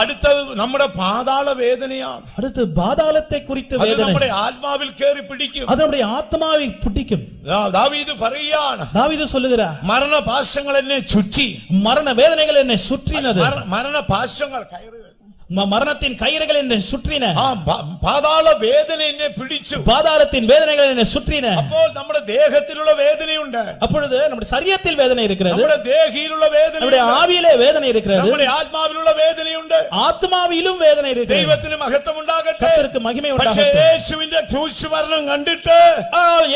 அடுத்த நம்முடைய பாதாள வேதனையா அடுத்து பாதாளத்தை குறித்த வேதனை. நம்முடைய ஆத்மாவில் கேறி பிடிக்கும். அது நம்முடைய ஆத்மாவை பிடிக்கும். தாவீது பரையான். தாவீது சொல்லுகிறார். மரண பாசங்கள் என்னை சுற்றி. மரண வேதனைகள் என்னை சுற்றினது. மரண பாசங்கள் கயிறு மரணத்தின் கயிறுகள் என்னை சுற்றின. பாதாள வேதனை என்னை பிடிச்சு. பாதாளத்தின் வேதனைகள் என்னை சுற்றின. அப்போ நம்ம தேகத்திலுள்ள வேதனை உண்டு. அப்பொழுது நம்முடைய சரியத்தில் வேதனை இருக்கிறது. நம்முடைய தேகியிலுள்ள வேதனை நம்முடைய ஆவியிலே வேதனை இருக்கிறது. நம்முடைய ஆத்மாவிலுள்ள வேதனை உண்டு. ஆத்மாவிலும் வேதனை இருக்கு தெய்வத்திலும் மகத்தம் உண்டாகட்டும். கர்த்தருக்கு மகிமை உண்டாகட்டும். இயேசுவின் கிரூஸ் மரணம் கണ്ടിട്ട്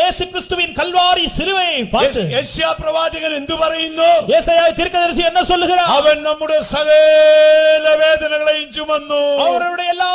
இயேசு கிறிஸ்துவின் கல்வாரி சிலுவை பார்த்து யெஷயா பிரவாചകൻ എന്തു പറയുന്നു? യേശയ്യ തിരുക്കദർശി എന്ന சொல்லுகிறார் അവൻ നമ്മുടെ സകല വേദനകളെയും ചുമന്നു. അവരുടെ എല്ലാ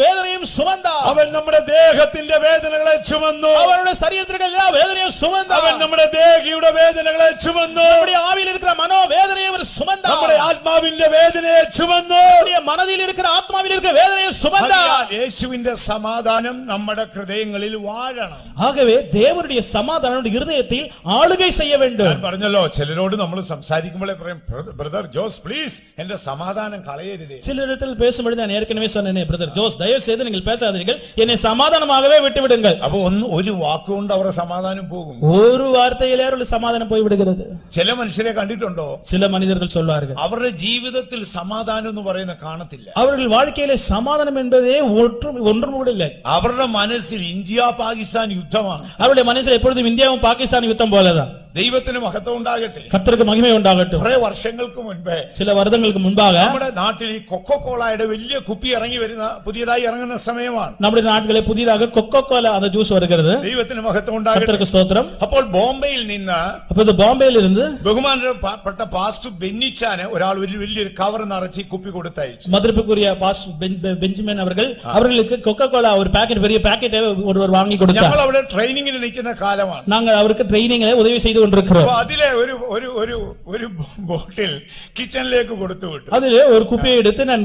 വേദനയും സുമന്ത അവൻ നമ്മുടെ ദേഹത്തിന്റെ വേദനകളെ ചുമന്നു. അവരുടെ ശരീരത്തിന്റെ എല്ലാ വേദനയും സുമന്ത അവൻ നമ്മുടെ ദേഹിയുടെ വേദനകളെ ചുമന്നു. നമ്മുടെ ആവിയിലിരിക്കുന്ന മനോവേദനയെ சுமந்தார் നമ്മുടെ ആത്മാവിന്റെ വേദനയെ ചുമന്നു நம்முடைய மனதில் இருக்கிற ஆத்மாவில் இருக்கிற வேதனையை சுமந்தார் അതിനാൽ യേശുവിന്റെ സമാധാനം നമ്മുടെ ഹൃദയങ്ങളിൽ വാഴണം ஆகவே தேவனுடைய சமாதானம் நம்முடைய இருதயத்தில் ஆளுகை செய்ய வேண்டும் ഞാൻ പറഞ്ഞല്ലോ ചിലരോട് നമ്മൾ സംസാരിക്കുമ്പോഴേ പറയും ബ്രദർ ജോസ് പ്ലീസ് എന്റെ സമാധാനം കളയരുതേ சில இடத்தில் பேசும்பொழுது நான் ஏற்கனவே சொன்னேனே பிரதர் ஜோஸ் தயவு செய்து நீங்கள் பேசாதீர்கள் என்னை சமாதானமாகவே விட்டு விடுங்கள் അപ്പൊ ഒന്ന് ഒരു വാക്കുകൊണ്ട് അവരുടെ സമാധാനം പോകും ஒரு வார்த்தையிலே அவர்கள் சமாதானம் போய் விடுகிறது ചില മനുഷ്യരെ കണ്ടിട്ടുണ്ടോ சில மனிதர்கள் சொல்வார்கள் അവരുടെ ജീവിതത്തിൽ സമാധാനം എന്ന് പറയുന്ന കാണത്തില്ല அவர்கள் வாழ்க்கையிலே சமாதானம் என்பதே ஒன்றும் ஒன்றும் கூட இல்லை അവരുടെ മനസ്സിൽ ഇന്ത്യ പാകിസ്ഥാൻ യുദ്ധമാണ് அவருடைய மனசில் எப்பொழுதும் இந்தியாவும் பாகிஸ்தான் யுத்தம் போலதான் ദൈവത്തിന് മഹത്വം ഉണ്ടാകട്ടെ கர்த்தருக்கு மகிமை உண்டாகட்டும் കുറെ വർഷങ്ങൾക്ക് മുൻപേ சில வருடங்களுக்கு முன்பாக നമ്മുടെ നാട്ടിൽ ഈ കൊക്കോ കോളയുടെ വലിയ കുപ്പി ഇറങ്ങി വരുന്ന പുതിയതായി ഇറങ്ങുന്ന സമയമാണ് நம்முடைய நாட்களே புதிதாக கொக்கோ கோலா அந்த ஜூஸ் வருகிறது ദൈവത്തിന് മഹത്വം ഉണ്ടാകട്ടെ கர்த்தருக்கு ஸ்தோத்திரம் അപ്പോൾ ബോംബെയിൽ നിന്ന് அப்ப இது பாம்பேல இருந்து ബഹുമാനപ്പെട്ട പാസ്റ്റർ ബെന്നിച്ചാന് ഒരാൾ ഒരു വലിയൊരു കവർ നിറച്ച് ഈ കുപ്പി കൊടുത്തയച്ചു மதுரைப்புக்குரிய பாஸ் பென்- பெ- பெஞ்சமின் அவர்கள் அவர்களுக்கு கொக்கோ கோலா ஒரு பாக்கெட் பெரிய பாக்கெட்டை ஒருவர் வாங்கி கொடுத்தார் ഞങ്ങൾ അവിടെ ട്രെയിനിങ്ങിന് നിൽക്കുന്ന കാലമാണ് நாங்கள் அவருக்கு ட்ரைனிங்களை உதவி செய்து കൊണ്ടിരിക്കുന്നത് അതിലെ ഒരു ഒരു ഒരു ഒരു ബോട്ടിൽ കിച്ചണിലേക്ക് കൊടുത്തു വിട്ടു അതില് ഒരു കുപ്പി എടുത്ത് ഞാൻ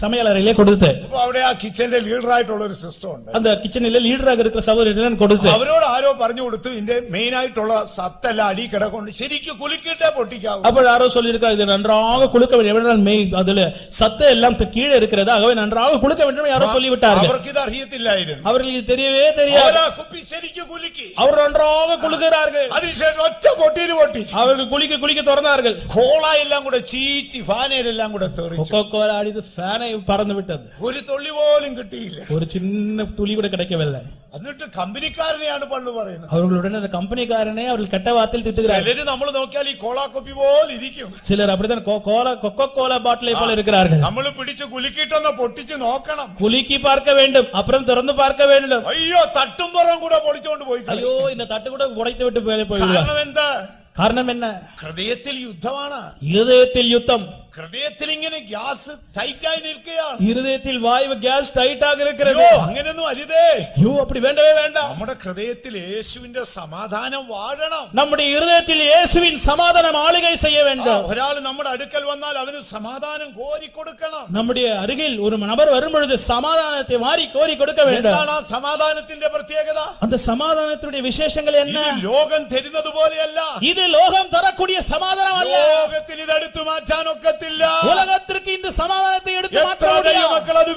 സമയലറയിലേക്ക് കൊടുത്ത് അപ്പൊ അവിടെ ആ കിച്ചണിലെ ലീഡർ ആയിട്ടുള്ള ഒരു സിസ്റ്റം ഉണ്ട് അത് കിച്ചണിലെ ലീഡർ ആകുന്ന സഹോദരൻ ഞാൻ കൊടുത്ത് അവരോട് ആരോ പറഞ്ഞു കൊടുത്തു ഇതിന്റെ മെയിൻ ആയിട്ടുള്ള സത്തല്ല അടി കിടക്കൊണ്ട് ശരിക്കും കുലുക്കിട്ടേ പൊട്ടിക്കാവൂ അപ്പോൾ ആരോ சொல்லியிருக்கா இது நன்றாக குலுக்க வேண்டும் எவ்வளவு மெய் அதுல சத்தை எல்லாம் கீழே இருக்கிறது ஆகவே நன்றாக குலுக்க வேண்டும் யாரோ சொல்லிவிட்டார்கள் அவருக்கு இது அறியத்தில்லாயிரு அவர்களுக்கு தெரியவே தெரியாது குப்பி செடிக்கு குலுக்கி அவர் நன்றாக குலுக்கிறார்கள் അതിനുശേഷം ഒറ്റ പൊട്ടിയിൽ പൊട്ടിച്ചു அவர்கள் குளிக்க குளிக்க திறந்தார்கள் കോള എല്ലാം കൂടെ ചീറ്റി ഫാനയിലെല്ലാം കൂടെ തെറിച്ചു கொக்கோ கோலா அடித்து ஃபேனை பறந்து விட்டது ഒരു തുള്ളി പോലും കിട്ടിയില്ല ஒரு சின்ன துளி கூட கிடைக்கவில்லை എന്നിട്ട് കമ്പനിക്കാരനെയാണ് പള്ളു പറയുന്നത് அவர்களுடன் அந்த கம்பெனிக்காரனே அவர்கள் கெட்ட வார்த்தையில் திட்டுகிறார்கள் ചിലര് നമ്മൾ നോക്കിയാൽ ഈ കോള കുപ്പി പോലെ ഇരിക്കും சிலர் அப்படித்தான் கோ- கோலா கொக்கோ கோலா பாட்டிலை போல இருக்கிறார்கள் നമ്മൾ പിടിച്ച് കുലുക്കിയിട്ടൊന്ന് പൊട്ടിച്ച് നോക്കണം குலுக்கி பார்க்க வேண்டும் அப்புறம் திறந்து பார்க்க வேண்டும் അയ്യോ തട്ടും പുറം കൂടെ പൊളിച്ചോണ്ട് പോയി കളയും. ஐயோ இந்த தட்டு கூட உடைத்து விட்டு போய் போய்விடுவார் കാരണം എന്താ? കാരണം എന്നാ ഹൃദയത്തിൽ യുദ്ധമാണ്. ഹൃദയത്തിൽ യുദ്ധം. ഹൃദയത്തിൽ ഇങ്ങനെ ഗ്യാസ് ടൈറ്റായി നിൽക്കുകയാണ്. ഹൃദയത്തിൽ വായു ഗ്യാസ് ടൈറ്റ് ആകി അങ്ങനെയൊന്നും അരുതേ. യോ അപ്പി വേണ്ടവേ വേണ്ട. നമ്മുടെ ഹൃദയത്തിൽ യേശുവിന്റെ സമാധാനം വാഴണം. നമ്മുടെ ഹൃദയത്തിൽ യേശുവിൻ സമാധാനം ആളുകൾ ചെയ്യ വേണ്ട. ഒരാൾ നമ്മുടെ അടുക്കൽ വന്നാൽ അവന് സമാധാനം കോരി കൊടുക്കണം. നമ്മുടെ അരികിൽ ഒരു നമ്പർ വരുമ്പോഴത് സമാധാനത്തെ വാരി കോരി കൊടുക്ക വേണ്ട. സമാധാനത്തിന്റെ പ്രത്യേകത? അത് സമാധാനത്തിന്റെ വിശേഷങ്ങൾ എന്നാ? ലോകം തരുന്നത് പോലെയല്ല. ഇത് ലോകം തരക്കൂടിയ സമാധാനമല്ല. ലോകത്തിന് ഇതെടുത്തു മാറ്റാനൊക്കെ உலகத்திற்கு இந்த சமாதானத்தை எடுத்து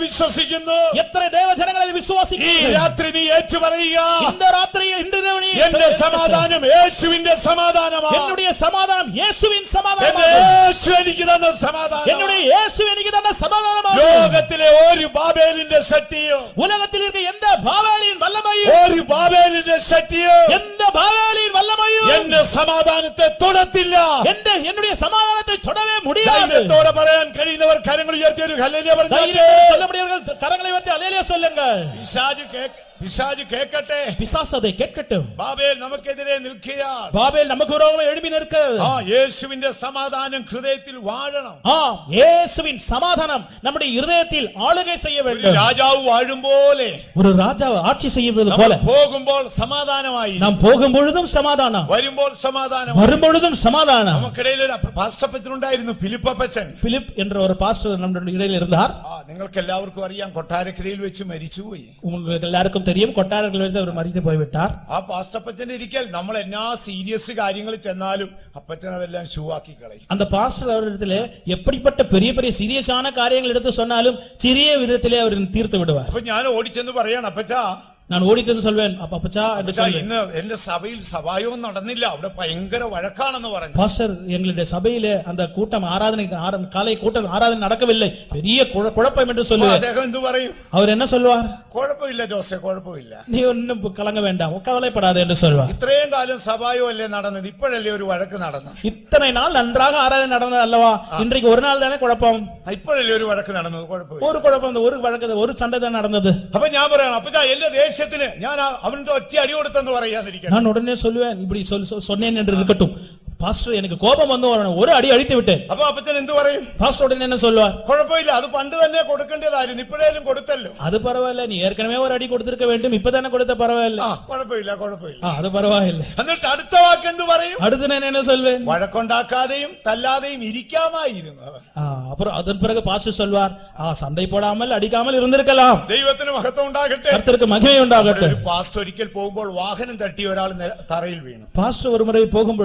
വിശ്വസിക്കുന്നു. എത്ര ദേവജനങ്ങളെ വിശ്വസിക്കുന്നു? ഈ രാത്രി നീ ഏറ്റു പറയുക ഇന്ന് രാത്രി എന്റെ സമാധാനം യേശുവിന്റെ സമാധാനമാണ് എന്നുടേ സമാധാനം യേശുവിൻ സമാധാനമാണ് യേശു എനിക്ക് തന്ന സമാധാനം. എന്നുടേ യേശു എനിക്ക് തന്ന സമാധാനമാണ് ലോകത്തിലെ ഒരു ബാബേലിന്റെ ശക്തിയോ. ഉലകത്തിലിരിക്കുന്ന എന്ത ബാബേലിൻ വല്ലമയോ? ഒരു ബാബേലിന്റെ ശക്തിയോ. എന്ത് ബാബേലിൻ വല്ലമയോ? എന്റെ സമാധാനത്തെ തൊടത്തില്ല. എന്റെ എന്നുടേ സമാധാനത്തെ തൊടവേ മുടിയാതെ. ധൈര്യത്തോടെ പറയാൻ കഴിയുന്നവർ കരങ്ങൾ ഉയർത്തിയ ഒരു ഹല്ലേലൂയ പറഞ്ഞു தைரியத்தோடு சொல்ல முடியவர்கள் கரங்களை வைத்து அலேலியா சொல்லுங்கள் പിശാച് കേക്ക്- പിശാച് കേക്കട്ടെ பிசாசு அதை கேட்கட்டும் ബാബേൽ നമുക്കെതിരെ നിൽക്കുകയാണ് பாபேல் நமக்கு விரோதமாக எழுப்பி நிற்கிறது ആ യേശുവിന്റെ സമാധാനം ഹൃദയത്തിൽ വാഴണം ஆ இயேசுவின் சமாதானம் நம்முடைய இருதயத்தில் ஆளுகை செய்ய ഒരു வேண்டும் രാജാവ് വാഴും പോലെ ஒரு ராஜாவை ஆட்சி செய்வது നമ്മൾ போல പോകുമ്പോൾ സമാധാനമായി நாம் போகும் பொழுதும் சமாதானம் വരുമ്പോൾ സമാധാനം வரும் பொழுதும் சமாதானம் നമുക്കിടയിൽ ഒരു പാസ്റ്റപ്പച്ചനുണ്ടായിരുന്നു ഫിലിപ്പപ്പച്ചൻ பிலிப் என்ற ஒரு பாஸ்டர் நம்முடைய இடையில் இருந்தார் ആ നിങ്ങൾക്ക് എല്ലാവർക്കും അറിയാം കൊട്ടാരക്കരയിൽ വെച്ച് മരിച്ചുപോയി உங்களுக்கு எல்லாருக்கும் தெரியும் கொட்டாரத்தில் வைத்து அவர் மறித்து போய்விட்டார் ആ പാസ്റ്റപ്പച്ചന്റെ ഇരിക്കൽ നമ്മൾ എന്നാ സീരിയസ് കാര്യങ്ങൾ ചെന്നാലും അപ്പച്ചൻ അതെല്ലാം ഷൂ ആക്കി കളയും அந்த பாஸ்டர் அவரிடத்திலே எப்படிப்பட்ட பெரிய பெரிய சீரியஸான காரியங்கள் எடுத்து சொன்னாலும் சிறிய விதத்திலே அவர் தீர்த்து விடுவார் അപ്പൊ ഞാൻ ഓടിച്ചെന്ന് പറയാണ് അപ്പച്ചാ ഞാൻ ഓടിച്ചെന്ന് സൊല്ലുവേൻ അപ്പൊ അപ്പച്ചാ എന്റെ ഇന്ന് എന്റെ സഭയിൽ സഭായോഗം നടന്നില്ല അവിടെ ഭയങ്കര വഴക്കാണെന്ന് പറഞ്ഞു പാസ്റ്റർ എങ്ങളുടെ സഭയിലെ അന്ത കൂട്ടം ആരാധന കാലൈ കൂട്ടം ആരാധന നടക്കവില്ലേ പെരിയ കുഴപ്പം എന്ന് സൊല്ലുവേ അദ്ദേഹം എന്ത് പറയും അവർ എന്നെ സൊല്ലുവാർ കുഴപ്പമില്ല ജോസെ കുഴപ്പമില്ല നീ ഒന്നും കളങ്ക വേണ്ട കവലപ്പെടാതെ എന്ന് സൊല്ലുവാ ഇത്രയും കാലം സഭായോ അല്ലേ നടന്നത് ഇപ്പോഴല്ലേ ഒരു വഴക്ക് നടന്നു ഇത്രയും നാൾ നന്നാക ആരാധന നടന്നത് അല്ലവാ ഇന്നേക്ക് ഒരു നാൾ തന്നെ കുഴപ്പം ഇപ്പോഴല്ലേ ഒരു വഴക്ക് നടന്നത് കുഴപ്പമില്ല ഒരു കുഴപ്പം ഒരു വഴക്ക് ഒരു സണ്ട തന്നെ നടന്നത് അപ്പൊ ഞാൻ പറയണം അപ്പച്ചാ എന്റെ ദേശം ഉദ്ദേശത്തിന് ഞാൻ അവന്റെ ഒറ്റ അടി കൊടുത്തെന്ന് പറയാതിരിക്കണം ഞാൻ ഉടനെ സൊല്ലുവേൻ ഇപ്പടി സൊന്നേൻ എന്ന് ഇരിക്കട്ടും பாஸ்டர் எனக்கு கோபம் வந்து ஒரு- ஒரு அடி அடித்து விட்டேன் അപ്പൊ അപ്പച്ചൻ എന്ത് പറയും பாஸ்டர் உடனே என்ன சொல்வார் കുഴപ്പമില്ല അത് പണ്ട് തന്നെ കൊടുക്കേണ്ടതായിരുന്നു ഇപ്പോഴേലും കൊടുത്തല്ലോ அது பரவாயில்ல நீ ஏற்கனவே ஒரு அடி கொடுத்திருக்க வேண்டும் இப்பதானே கொடுத்த பரவாயில்ல ആ കുഴപ്പമില്ല കുഴപ്പമില്ല ஆ, அது பரவாயில்ல എന്നിട്ട് അടുത്ത വാക്ക് എന്ത് പറയും அடுத்து நான் என்ன சொல்வேன் വഴക്കുണ്ടാക്കാതെയും തല്ലാതെയും ഇരിക്കാമായിരുന്നു അവൻ. ஆ, அப்புறம் அதன் பிறகு பாஸ்டர் சொல்வார் ஆ சண்டை போடாமல் அடிக்காமல் இருந்திருக்கலாம் ദൈവത്തിന് മഹത്വം ഉണ്ടാകട്ടെ கர்த்தருக்கு மகிமை உண்டாகட்டும் ഒരു പാസ്റ്റ് ഒരിക്കൽ പോകുമ്പോൾ വാഹനം തട്ടി ഒരാൾ നെ- തറയിൽ വീണു பாஸ்டர் ஒரு முறை போகும்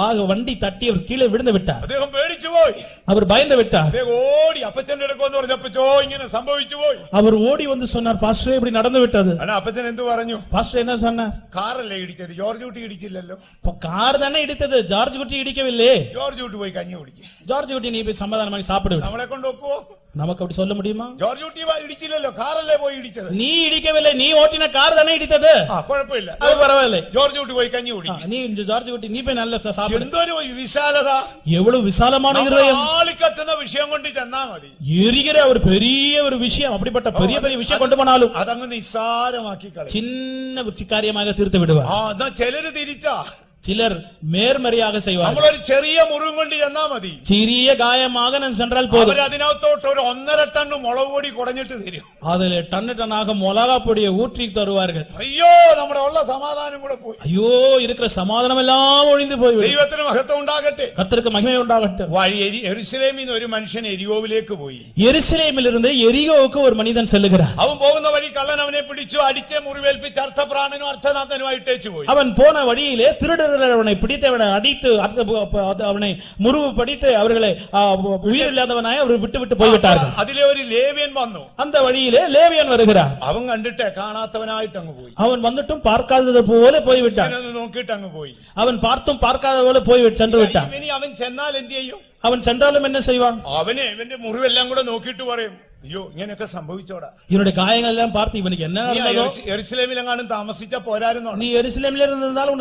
பொழுது வா- வண்டி தட்டி அவர் கீழே விழுந்து விட்டார் അദ്ദേഹം പേടിച്ചു പോയി அவர் பயந்து விட்டார் അദ്ദേഹം ഓടി അപ്പച്ചന്റെ അടുക്കെന്ന് പറഞ്ഞപ്പച്ചോ ഇങ്ങനെ സംഭവിച്ചു പോയി அவர் ஓடி வந்து சொன்னார் பாஸ்டர் இப்படி நடந்து விட்டது അല്ല അപ്പച്ചൻ എന്ത് പറഞ്ഞു பாஸ்டர் என்ன சொன்னார் കാറല്ലേ ഇടിച്ചത് ജോർജ് കുട്ടി ഇടിച്ചില്ലല്ലോ இப்ப கார் தானே இடித்தது ஜார்ஜ் குட்டி இடிக்கவில்லை ജോർജ് കുട്ടി പോയി കഞ്ഞി കുടിക്കും ஜார்ஜ் குட்டி நீ போய் சமாதானம் பண்ணி சாப்பிடு விடு. നമ്മളെ കൊണ്ട് ഒക്കുവോ நமக்கு அப்படி சொல்ல முடியுமா ജോർജ് കുട്ടി വ- ഇടിച്ചില്ലല്ലോ കാറല്ലേ പോയി ഇടിച്ചത് நீ இடிக்கவில்லை நீ ஓட்டின கார் தானே இடித்தது ആ കുഴപ്പമില്ല அது பரவாயில்லை ജോർജ് കുട്ടി പോയി കഞ്ഞി ஆ, കുടിക്കും நீ இந்த ஜார்ஜ் குட்டி நீ போய் நல்ல சா- சாப்பிடு എന്തൊരു വിശാലത எவ்வளவு விசாலமான നമ്മൾ இருதயம் ആളിക്കത്തുന്ന വിഷയം കൊണ്ട് ചെന്നാ മതി எரிகிற ஒரு பெரிய ஒரு விஷயம் அப்படிப்பட்ட பெரிய பெரிய விஷயம் கொண்டு போனாலும் അതങ്ങ് നിസ്സാരമാക്കി കളയും சின்ன ஒரு காரியமாக தீர்த்து விடுவார் ആ എന്നാ ചിലര് തിരിച്ചാ ചിലർ മേർമറിയാകെ നമ്മൾ ഒരു ചെറിയ മുറിവ് കൊണ്ട് ചെന്നാ മതി ചെറിയ ഗായമാക ചെന്നാൽ പോലും അതിനകത്തോട്ട് ഒരു ഒന്നര ടണ്ണ് മുളക് പൊടി കുടഞ്ഞിട്ട് തരും അതിൽ ടണ്ണ് ടണ്ണാക മുളകാപ്പൊടിയെ ഊറ്റി തരുവാർകൾ അയ്യോ നമ്മുടെ ഉള്ള സമാധാനം കൂടെ പോയി അയ്യോ ഇരിക്കുന്ന സമാധാനം എല്ലാം ഒഴിഞ്ഞു പോയി ദൈവത്തിന് മഹത്വം ഉണ്ടാകട്ടെ കത്തർക്ക് മഹിമ ഉണ്ടാകട്ടെ വഴി എരുസലേമിൽ നിന്ന് ഒരു മനുഷ്യൻ എരിയോവിലേക്ക് പോയി എരുസലേമിൽ ഇരുന്ന് എരിയോക്ക് ഒരു മനിതൻ ചെല്ലുകിറ അവൻ പോകുന്ന വഴി കള്ളൻ അവനെ പിടിച്ചു അടിച്ച് മുറിവേൽപ്പിച്ച് അർത്ഥപ്രാണനും അർത്ഥനാഥനുമായിട്ടേച്ചു പോയി അവൻ പോണ വഴിയിലെ തിരുടർ திருடர்கள் அவனை பிடித்து அவனை அடித்து அர்த்த- அப்ப- அது அவனை முறிவு படித்து அவர்களை ஆ, உயிரில்லாதவனாய் அவர் விட்டு விட்டு போய்விட்டார்கள் അതിലെ ഒരു ലേവ്യൻ വന്നു அந்த வழியிலே லேவியன் வருகிறார் അവൻ കണ്ടിട്ട് കാണാത്തവനായിട്ട് അങ്ങ് പോയി அவன் வந்துட்டும் பார்க்காதது போல போய்விட்டான் അവനൊന്ന് നോക്കിയിട്ട് അങ്ങ് പോയി அவன் பார்த்தும் பார்க்காத போல போய் சென்று விட்டான் ഇനി അവൻ ചെന്നാൽ എന്ത് ചെയ്യും அவன் சென்றாலும் என்ன செய்வான் അവനെ ഇവന്റെ മുറിവെല്ലാം കൂടെ നോക്കിയിട്ട് പറയും അയ്യോ ഇങ്ങനെയൊക്കെ സംഭവിച്ചോടാ. ഇവരുടെ കാര്യങ്ങളെല്ലാം പാർത്തി ഇവനിക്ക് എന്നാണ് താമസിച്ച പോരായിരുന്നോ? നീ എറിസ്ലേമിൽ നിന്നാലും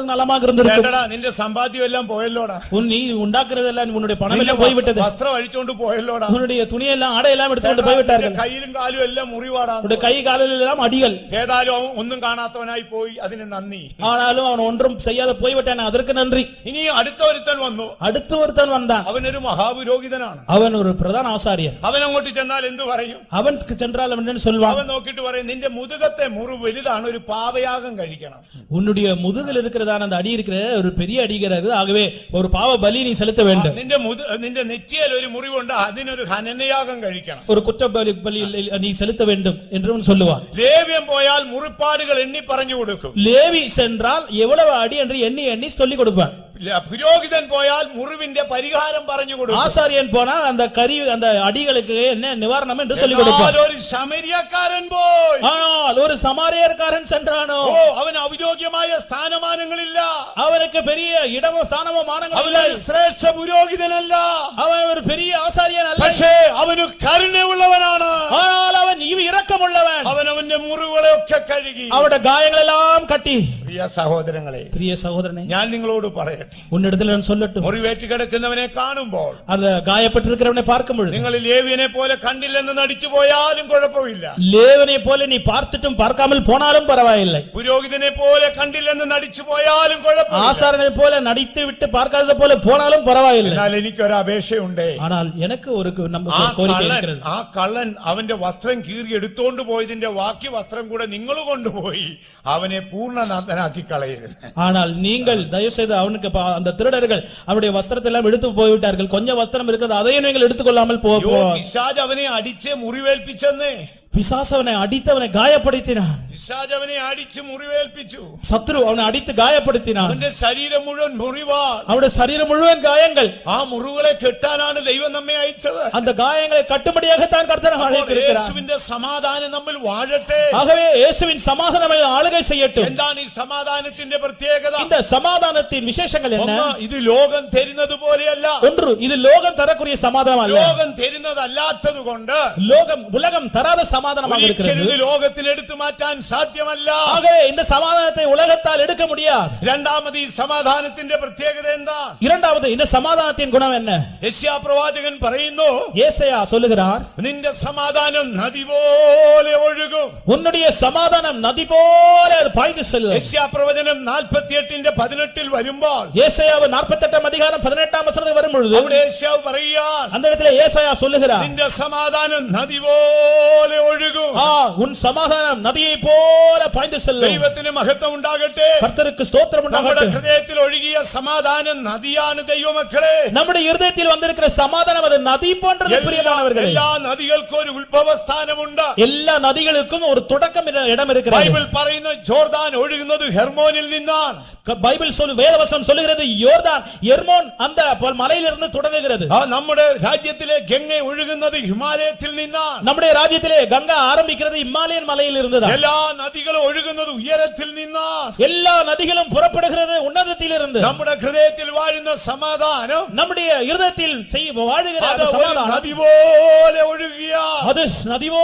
നിന്റെ സമ്പാദ്യം എല്ലാം പോയല്ലോടാ നീ ഉണ്ടാക്കുന്നതെല്ലാം ഉന്നുടെ പണമെല്ലാം പോയി വിട്ടത്. വസ്ത്രം അഴിച്ചോണ്ട് പോയല്ലോടാ. ഉന്നുടെ തുണിയെല്ലാം ആടയെല്ലാം എടുത്തോണ്ട് പോയി വിട്ടാ കയ്യിലും കാലും എല്ലാം മുറിവാടാ. കൈ കാലിലെല്ലാം അടികൾ. ഏതായാലും ഒന്നും കാണാത്തവനായി പോയി. അതിന് നന്ദി. ആണാലും അവൻ ഒന്നും ചെയ്യാതെ പോയി വിട്ടാൻ അതിർക്ക് നന്ദി. ഇനി അടുത്ത ഒരുത്തൻ വന്നു. അടുത്ത ഒരുത്തൻ വന്നാ. അവനൊരു മഹാപുരോഹിതനാണ്. അവൻ ഒരു പ്രധാന ആസാരിയൻ അവൻ അങ്ങോട്ട് ചെന്നാൽ എന്ത് പറയും? அவனுக்கு சென்றால் அவன் என்ன சொல்வான் അവൻ നോക്കിയിട്ട് പറയും നിന്റെ മുതുകത്തെ മുറിവ് വലുതാണ് ഒരു പാപയാഗം കഴിക്കണം உன்னுடைய முதுகில் இருக்கிறதான அந்த அடி இருக்கிற ஒரு பெரிய அடிகிறது ஆகவே ஒரு பாவ பலி நீ செலுத்த வேண்டும் നിന്റെ മുതു നിന്റെ നെറ്റിയിൽ ഒരു മുറിവുണ്ട് അതിനൊരു ഹനനയാഗം കഴിക്കണം ஒரு குற்ற பலி பலி நீ செலுத்த வேண்டும் என்று அவன் சொல்லுவான் ലേവ്യം പോയാൽ മുറിപ്പാടുകൾ എണ്ണി പറഞ്ഞു കൊടുക്കും லேவி சென்றால் எவ்வளவு அடி என்று எண்ணி எண்ணி சொல்லிக் கொடுப்பான் ല- പുരോഹിതൻ പോയാൽ മുറിവിന്റെ പരിഹാരം പറഞ്ഞു കൊടുക്കും ஆசாரியன் போனால் அந்த கரி அந்த அடிகளுக்கு என்ன நிவாரணம் என்று சொல்லிக் கொடுப்பான் എന്നാൽ ഒരു ശമരിയക്കാരൻ പോയി ஆனால் ஒரு சமாரியர்காரன் சென்றானோ ഓ അവന് ഔദ്യോഗികമായ സ്ഥാനമാനങ്ങളില്ല அவனுக்கு பெரிய இடமோ ஸ்தானமோ மானங்கள் இல்லை അവനൊരു ശ്രേഷ്ഠ പുരോഹിതനല്ല அவன் ஒரு பெரிய ஆசாரியன் அல்ல പക്ഷേ അവന് കരുണയുള്ളവനാണ് ஆனால் அவன் இவ இரக்கம் உள்ளவன் അവൻ അവന്റെ മുറിവുകളെ ഒക്കെ കഴുകി அவருடைய காயங்கள் எல்லாம் கட்டி പ്രിയ സഹോദരങ്ങളെ பிரிய சகோதரனே ഞാൻ നിങ്ങളോട് പറയട്ടെ உன்னிடத்தில் நான் சொல்லட்டும் മുറിവേറ്റ് കിടക്കുന്നവനെ കാണുമ്പോൾ அந்த காயப்பட்டிருக்கிறவனை பார்க்கும் பொழுது നിങ്ങൾ ലേവിയനെ പോലെ കണ്ടില്ലെന്ന് നടിച്ചു പോയാലും കുഴപ്പമില്ല லேவனை போல நீ பார்த்துட்டும் பார்க்காமல் போனாலும் பரவாயில்லை പുരോഹിതനെ പോലെ കണ്ടില്ലെന്ന് നടിച്ചു പോയാലും കുഴപ്പമില്ല ஆசாரனை போல நடித்து விட்டு பார்க்காதது போல போனாலும் பரவாயில்லை എന്നാൽ എനിക്കൊരു അപേക്ഷയുണ്ട് ஆனால் எனக்கு ஒரு கு- நம்ம ആ கோரிக்கை കള്ളൻ இருக்கிறது ആ കള്ളൻ അവന്റെ വസ്ത്രം കീറി എടുത്തോണ്ട് പോയതിന്റെ വാക്ക് ബാക്കി വസ്ത്രം കൂടെ നിങ്ങൾ കൊണ്ടുപോയി അവനെ പൂർണ്ണനാഥനാക്കി കളയരുത് ஆனால் நீங்கள் தயவு செய்து அவனுக்கு பா- அந்த திருடர்கள் அவருடைய வஸ்திரத்தை எல்லாம் எடுத்து போய்விட்டார்கள். கொஞ்சம் வஸ்திரம் இருக்கிறது அதையும் நீங்கள் எடுத்துக்கொள்ளாமல் போ பிசாஜ் அவனை அடிச்சே முறிவேல்பிச்சன்னு. അടിച്ച് മുറിവേൽപ്പിച്ചെന്ന് பிசாசு அவனை அடித்தவனை காயப்படுத்தினான் പിശാച് അവനെ അടിച്ച് മുറിവേൽപ്പിച്ചു சத்ரு அவனை அடித்து காயப்படுத்தினான் അവന്റെ ശരീരം മുഴുവൻ മുറിവാ அவருடைய சரீரம் முழுவதும் காயங்கள் ആ മുറിവുകളെ കെട്ടാനാണ് ദൈവം നമ്മെ അയച്ചത് அந்த காயங்களை கட்டும்படியாகத்தான் கர்த்தர் അപ്പോൾ அழைத்திருக்கிறார் യേശുവിന്റെ സമാധാനം നമ്മൾ വാഴട്ടെ ஆகவே இயேசுவின் சமாதானம் ஆளுகை செய்யட்டும் എന്താണ് ഈ സമാധാനത്തിന്റെ പ്രത്യേകത இந்த சமாதானத்தின் விசேஷங்கள் என்ன ഒന്ന് ഇത് ലോകം തരുന്നത് പോലെയല്ല ஒன்று இது லோகம் தரக்கூடிய சமாதானம் அல்ல ലോകം തരുന്നതല്ലാത്തത് കൊണ്ട് லோகம் உலகம் தராத சமாதானமாக ഒരിക്കലും இருக்கிறது ഇത് ലോകത്തിൽ എടുത്തു മാറ്റാൻ സാധ്യമല്ല ஆகவே இந்த சமாதானத்தை உலகத்தால் எடுக்க முடியாது രണ്ടാമത് ഈ സമാധാനത്തിന്റെ പ്രത്യേകത എന്താ இரண்டாவது இந்த சமாதானத்தின் குணம் என்ன യശ്യാ പ്രവാചകൻ പറയുന്നു ஏசையா சொல்லுகிறார் നിന്റെ സമാധാനം നദി പോലെ ഒഴുകും உன்னுடைய சமாதானம் நதி போல அது பாய்ந்து செல்லும் യശ്യാ പ്രവചനം നാൽപ്പത്തിയെട്ടിന്റെ പതിനെട്ടിൽ വരുമ്പോൾ ஏசாயாவு நாற்பத்தெட்டாம் அதிகாரம் பதினெட்டாம் வசனத்துக்கு வரும் பொழுது അവിടെ യേശാവ് പറയുകയാൽ அந்த இடத்துல ஏசாயா சொல்லுகிறார் നിന്റെ സമാധാനം നദി പോലെ ഒഴുകും ஆ உன் சமாதானம் நதியை போல பாய்ந்து செல்லும் ദൈവത്തിന് മഹത്വം ഉണ്ടാകട്ടെ கர்த்தருக்கு ஸ்தோத்திரம் നമ്മുടെ உண்டாகட்டும் ഹൃദയത്തിൽ ഒഴുകിയ സമാധാനം നദിയാണ് ദൈവമക്കളെ நம்முடைய இருதயத்தில் வந்திருக்கிற சமாதானம் அது நதி போன்றது എല്ലാ பிரியமானவர்களே എല്ലാ നദികൾക്കും ഒരു ഉത്ഭവസ്ഥാനമുണ്ട് எல்லா நதிகளுக்கும் ஒரு தொடக்கம் இட- இடம் இருக்கிறது ബൈബിൾ പറയുന്ന ജോർദാൻ ഒഴുകുന്നത് ഹെർമോനിൽ നിന്നാണ് க- பைபிள் சொல்லு வேதவசனம் சொல்லுகிறது யோர்தான் எர்மோன் அந்த ப- மலையிலிருந்து தொடங்குகிறது ആ നമ്മുടെ രാജ്യത്തിലെ ഗംഗ ഒഴുകുന്നത് ഹിമാലയത്തിൽ നിന്നാണ് நம்முடைய ராஜ்யத்திலே கங்கா ஆரம்பிக்கிறது இமாலயன் மலையில் இருந்துதான் എല്ലാ നദികളും ഒഴുകുന്നത് ഉയരത്തിൽ നിന്നാണ് எல்லா நதிகளும் புறப்படுகிறது உன்னதத்தில் இருந்து നമ്മുടെ ഹൃദയത്തിൽ വാഴുന്ന സമാധാനം நம்முடைய இருதயத்தில் செய் வாழுகிற അത് அந்த ഒരു சமாதானம் നദി പോലെ ഒഴുകിയ அது நதிவோ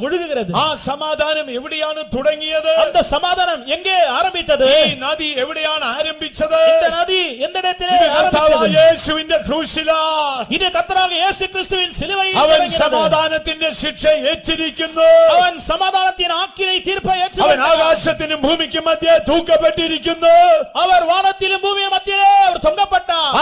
ஒழுகுகிறது ആ സമാധാനം എവിടെയാണ് തുടങ്ങിയത് அந்த சமாதானம் எங்கே ஆரம்பித்தது ഈ നദി എവിടെയാണ് ആരംഭിച്ചത് இந்த நதி எந்த இடத்திலே ഇത് കർത്താവായ ஆரம்பித்தது യേശുവിന്റെ ക്രൂശിലാ இது கத்தராக இயேசு கிறிஸ்துவின் சிலுவையில் അവൻ தொடங்கியது. സമാധാനത്തിന്റെ ശിക്ഷ ഇരിക്കുന്നു അവൻ സമാധാനത്തിന് ആക്കിനെ തീർപ്പ് ഏറ്റു അവൻ ആകാശത്തിനും ഭൂമിക്കും മധ്യേ തൂക്കപ്പെട്ടിരിക്കുന്നു. അവർ വാനത്തിലും ഭൂമിയും മധ്യേ അവർ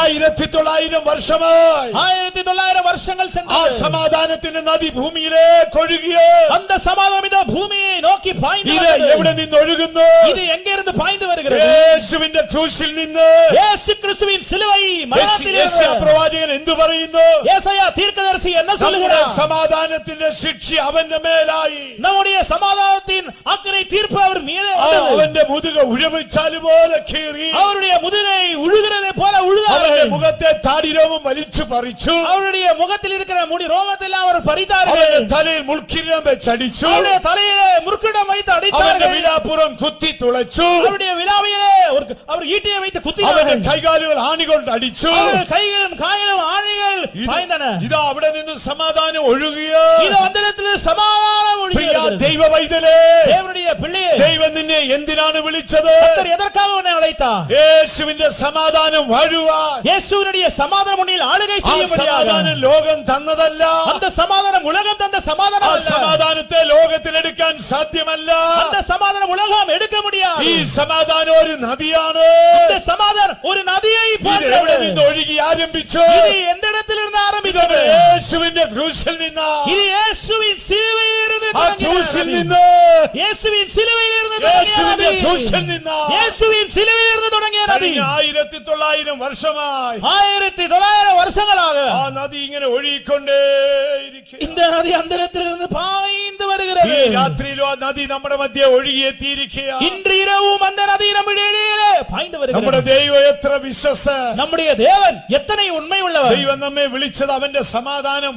ആയിരത്തി തൊള്ളായിരം വർഷമായി ആയിരത്തി തൊള്ളായിരം വർഷങ്ങൾ ആ സമാധാനത്തിന്റെ നദി ഭൂമിയിലെ ഒഴുകിയോ അന്ത സമാധാനം ഇത് ഭൂമിയെ നോക്കി ഇത് എവിടെ നിന്ന് ഒഴുകുന്നു? ഇത് എങ്ങനെ പായ്ന്ന് വരുക യേശുവിന്റെ ക്രൂശിൽ നിന്ന്. യേശു ക്രിസ്തുവിൻ സിലുവ പ്രവാചകൻ എന്തു പറയുന്നു ஏசாயா தீர்க்கதரிசி என்ன നമ്മുടെ சொல்லுகிறார் സമാധാനത്തിന്റെ ശിക്ഷ അവന്റെ മേലായി நம்முடைய சமாதானத்தின் அக்கறை தீர்ப்பு அவர் மீது ആ, வந்தது. അവന്റെ മുതുക ഉഴവിച്ചാല് പോലെ കീറി அவருடைய முதுகை உழுகிறதை போல അവന്റെ உழுதார்கள் മുഖത്തെ താടിരോമം വലിച്ചു പറിച്ചു அவருடைய முகத்தில் இருக்கிற முடி ரோமத்தெல்லாம் அவர் അവന്റെ பறித்தார்கள் തലയിൽ മുൾക്കിരീടം വെച്ചടിച്ചു அவருடைய தலையிலே முற்கிடம் வைத்து അവന്റെ அடித்தார்கள் വിലാപ്പുറം കുത്തി തുളച്ചു அவருடைய விழாவிலே ஒரு அவர் ஈட்டியை வைத்து അവന്റെ குத்தினார்கள் കൈകാലുകൾ ആണികൊണ്ട് അടിച്ചു அவருடைய ലംഘിച്ചു കൈകളും കായലും ആഴികൾ ഇതാ അവിടെ നിന്ന് സമാധാനം ഒഴുകിയ സമാധാനം ദൈവ വൈദ്യലേ പിള്ളേ. ദൈവം നിന്നെ എന്തിനാണ് വിളിച്ചത്? യേശുവിന്റെ സമാധാനം വഴുവ യേശുവിനുടേ സമാധാനം ഉണ്ണിൽ ആളുകൾ സമാധാനം ലോകം തന്നതല്ല. അന്ത സമാധാനം ഉലകം തന്ന സമാധാനം സമാധാനത്തെ ലോകത്തിനെടുക്കാൻ സാധ്യമല്ല. അന്ത സമാധാനം ഉലകം എടുക്ക മുടിയാ ഈ സമാധാനം ഒരു നദിയാണ്. സമാധാനം ഒരു നദിയായി എവിടെ നിന്ന് ഒഴുകി ആരംഭിച്ചു എന്തിടത്തിൽ നിന്ന് ആരംഭിക്കുന്നത്? യേശുവിന്റെ ക്രൂശിൽ നിന്ന് ഇനി യേശുവിൻ സിലുവയിൽ ആ ക്രൂശിൽ നിന്ന് യേശുവിൻ സിലുവയിലിരുന്ന് യേശുവിന്റെ ക്രൂശിൽ നിന്ന് യേശുവിൻ സിലുവയിലിരുന്ന് തുടങ്ങിയ നദി ആയിരത്തി വർഷമായി ആയിരത്തി തൊള്ളായിരം ആ നദി ഇങ്ങനെ ഒഴുകിക്കൊണ്ടേ இந்த நதி அந்தரத்திலிருந்து பாய்ந்து வருகிறது ഈ രാത്രിയിലും ആ നദി നമ്മുടെ മധ്യ ഒഴുകിയെത്തിയിരിക്കുക இன்று இரவும் அந்த நதி நம்முடைய இடையிலே பாய்ந்து നമ്മുടെ ദൈവം എത്ര വിശ്വസ நம்முடைய தேவன் எத்தனை உண்மை உள்ளவர் നമ്മെ വിളിച്ചത് അവന്റെ സമാധാനം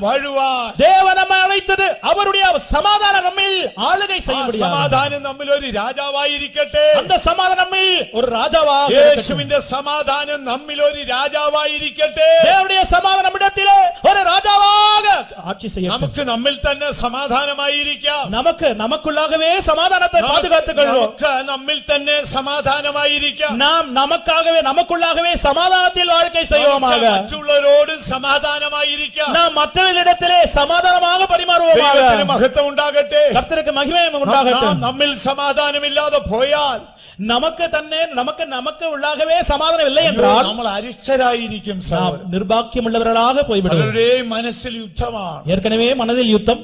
சமாதானம் நம்மில் ஆளுகை ആ செய்ய முடியாது സമാധാനം നമ്മിൽ ഒരു രാജാവായിരിക്കട്ടെ அந்த சமாதானம் நம்மில் ஒரு ராஜாவாக இருக்கட்டும். യേശുവിന്റെ സമാധാനം നമ്മിൽ ഒരു രാജാവായിരിക്കട്ടെ தேவனுடைய சமாதானம் நம்மிடத்திலே ஒரு ராஜாவாக ஆட்சி செய்ய നമുക്ക് നമ്മിൽ തന്നെ സമാധാനമായിരിക്കാം நமக்கு நமக்குள்ளாகவே சமாதானத்தை பாதுகாத்துக் கொள்வோம் നമുക്ക് നമ്മിൽ തന്നെ സമാധാനമായിരിക്കാം நாம் நமக்காகவே நமக்குள்ளாகவே சமாதானத்தில் வாழ்க்கை നമുക്ക് செய்வோமாக മറ്റുള്ളവരോട് സമാധാനമായിരിക്കാം நாம் மற்றவர்களிடத்திலே சமாதானமாக பரிமாறுவோமாக ദൈവത്തിന് മഹത്വം ഉണ്ടാകട്ടെ. കർത്തർക്ക് മഹിമയും ഉണ്ടാകട്ടെ. നമ്മിൽ സമാധാനമില്ലാതെ പോയാൽ നമുക്ക് തന്നെ നമുക്ക് നമുക്ക് ഉള്ളാകവേ സമാധാനം ഇല്ല എന്നാൽ നമ്മൾ അരിഷ്ടരായിരിക്കും നിർഭാഗ്യമുള്ളവരാളാകെ പോയി മനസ്സിൽ യുദ്ധമാണ്. ഏർക്കനവേ മനതിൽ യുദ്ധം.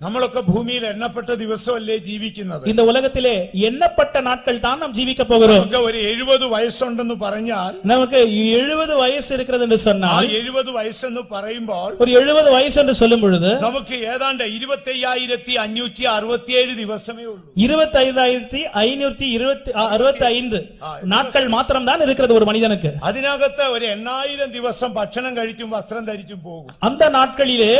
നമ്മളൊക്കെ ഭൂമിയിൽ എണ്ണപ്പെട്ട ദിവസമല്ലേ ജീവിക്കുന്നത് இந்த உலகத்திலே எண்ணப்பட்ட நாட்கள் தான் நாம் ஜீவிக்க போகிறோம் നമുക്ക് ഒരു എഴുപത് വയസ്സുണ്ടെന്ന് പറഞ്ഞാൽ நமக்கு எழுபது வயசு இருக்கிறது என்று ആ சொன்னால் എഴുപത് വയസ്സെന്ന് പറയുമ്പോൾ ஒரு எழுபது வயசு என்று சொல்லும் பொழுது നമുക്ക് ഏതാണ്ട് ഇരുപത്തയ്യായിരത്തി അഞ്ഞൂറ്റി അറുപത്തിയേഴ് ദിവസമേ ഉള്ളൂ இருபத்தி ஐந்தாயிரத்தி ஐநூத்தி இருபத்தி அறுபத்தி ஐந்து நாட்கள் மாத்திரம் தான் இருக்கிறது ஒரு மனிதனுக்கு അതിനകത്ത് ഒരു എണ്ണായിരം ദിവസം ഭക്ഷണം കഴിച്ചും വസ്ത്രം ധരിച്ചും പോകും அந்த நாட்களிலே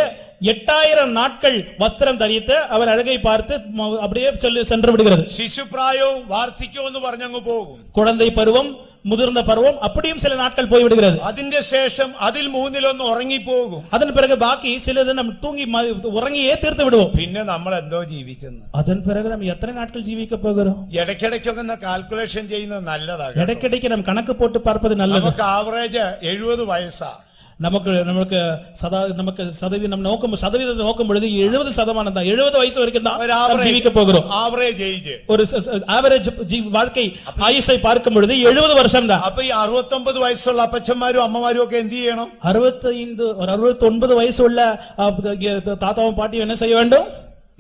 எட்டாயிரம் நாட்கள் வஸ்திரம் தரித்து அவர் அழகை பார்த்து ம- அப்படியே சொல்லி சென்று விடுகிறது ശിശുപ്രായവും വാർദ്ധക്യവും എന്ന് പറഞ്ഞങ്ങ് പോകും குழந்தை பருவம் முதிர்ந்த பருவம் அப்படியும் சில நாட்கள் போய்விடுகிறது അതിന്റെ ശേഷം അതിൽ മൂന്നിലൊന്ന് ഉറങ്ങിപ്പോകും அதன் பிறகு பாக்கி சிலது நம்ம தூங்கி ம- உறங்கியே தீர்த்து விடுவோம் പിന്നെ നമ്മൾ എന്തോ ജീവിച്ചെന്ന് அதன் பிறகு நம்ம எத்தனை நாட்கள் ஜீவிக்க போகிறோம் ഇടയ്ക്കിടയ്ക്കൊക്കെ ഒന്ന് കാൽക്കുലേഷൻ ചെയ്യുന്നത് നല്ലതാണ് இடைக்கிடைக்கு நம்ம கணக்கு போட்டு பார்ப்பது நல்லது നമുക്ക് ആവറേജ് എഴുപത് വയസ്സാ நமக்கு நமக்கு சதா நமக்கு சதவீதம் நம்ம நோக்கும் சதவீதத்தை நோக்கும் பொழுது எழுபது சதமானம் தான் எழுபது வயசு வரைக்கும் தான் ഒരു நாம் ആവറേജ് ஜீவிக்க போகிறோம் ആവറേജ് ഏജ് ஒரு ஆவரேஜ் வாழ்க்கை ஆயுசை பார்க்கும் பொழுது எழுபது வருஷம் தான் അപ്പൊ ഈ അറുപത്തൊമ്പത് വയസ്സുള്ള അപ്പച്ചന്മാരും അമ്മമാരും ഒക്കെ എന്ത് ചെയ്യണം அறுபத்தைந்து ஒரு அறுபத்தி ஒன்பது வயசு உள்ள அ, இ- தாத்தாவும் பாட்டியும் என்ன செய்ய வேண்டும்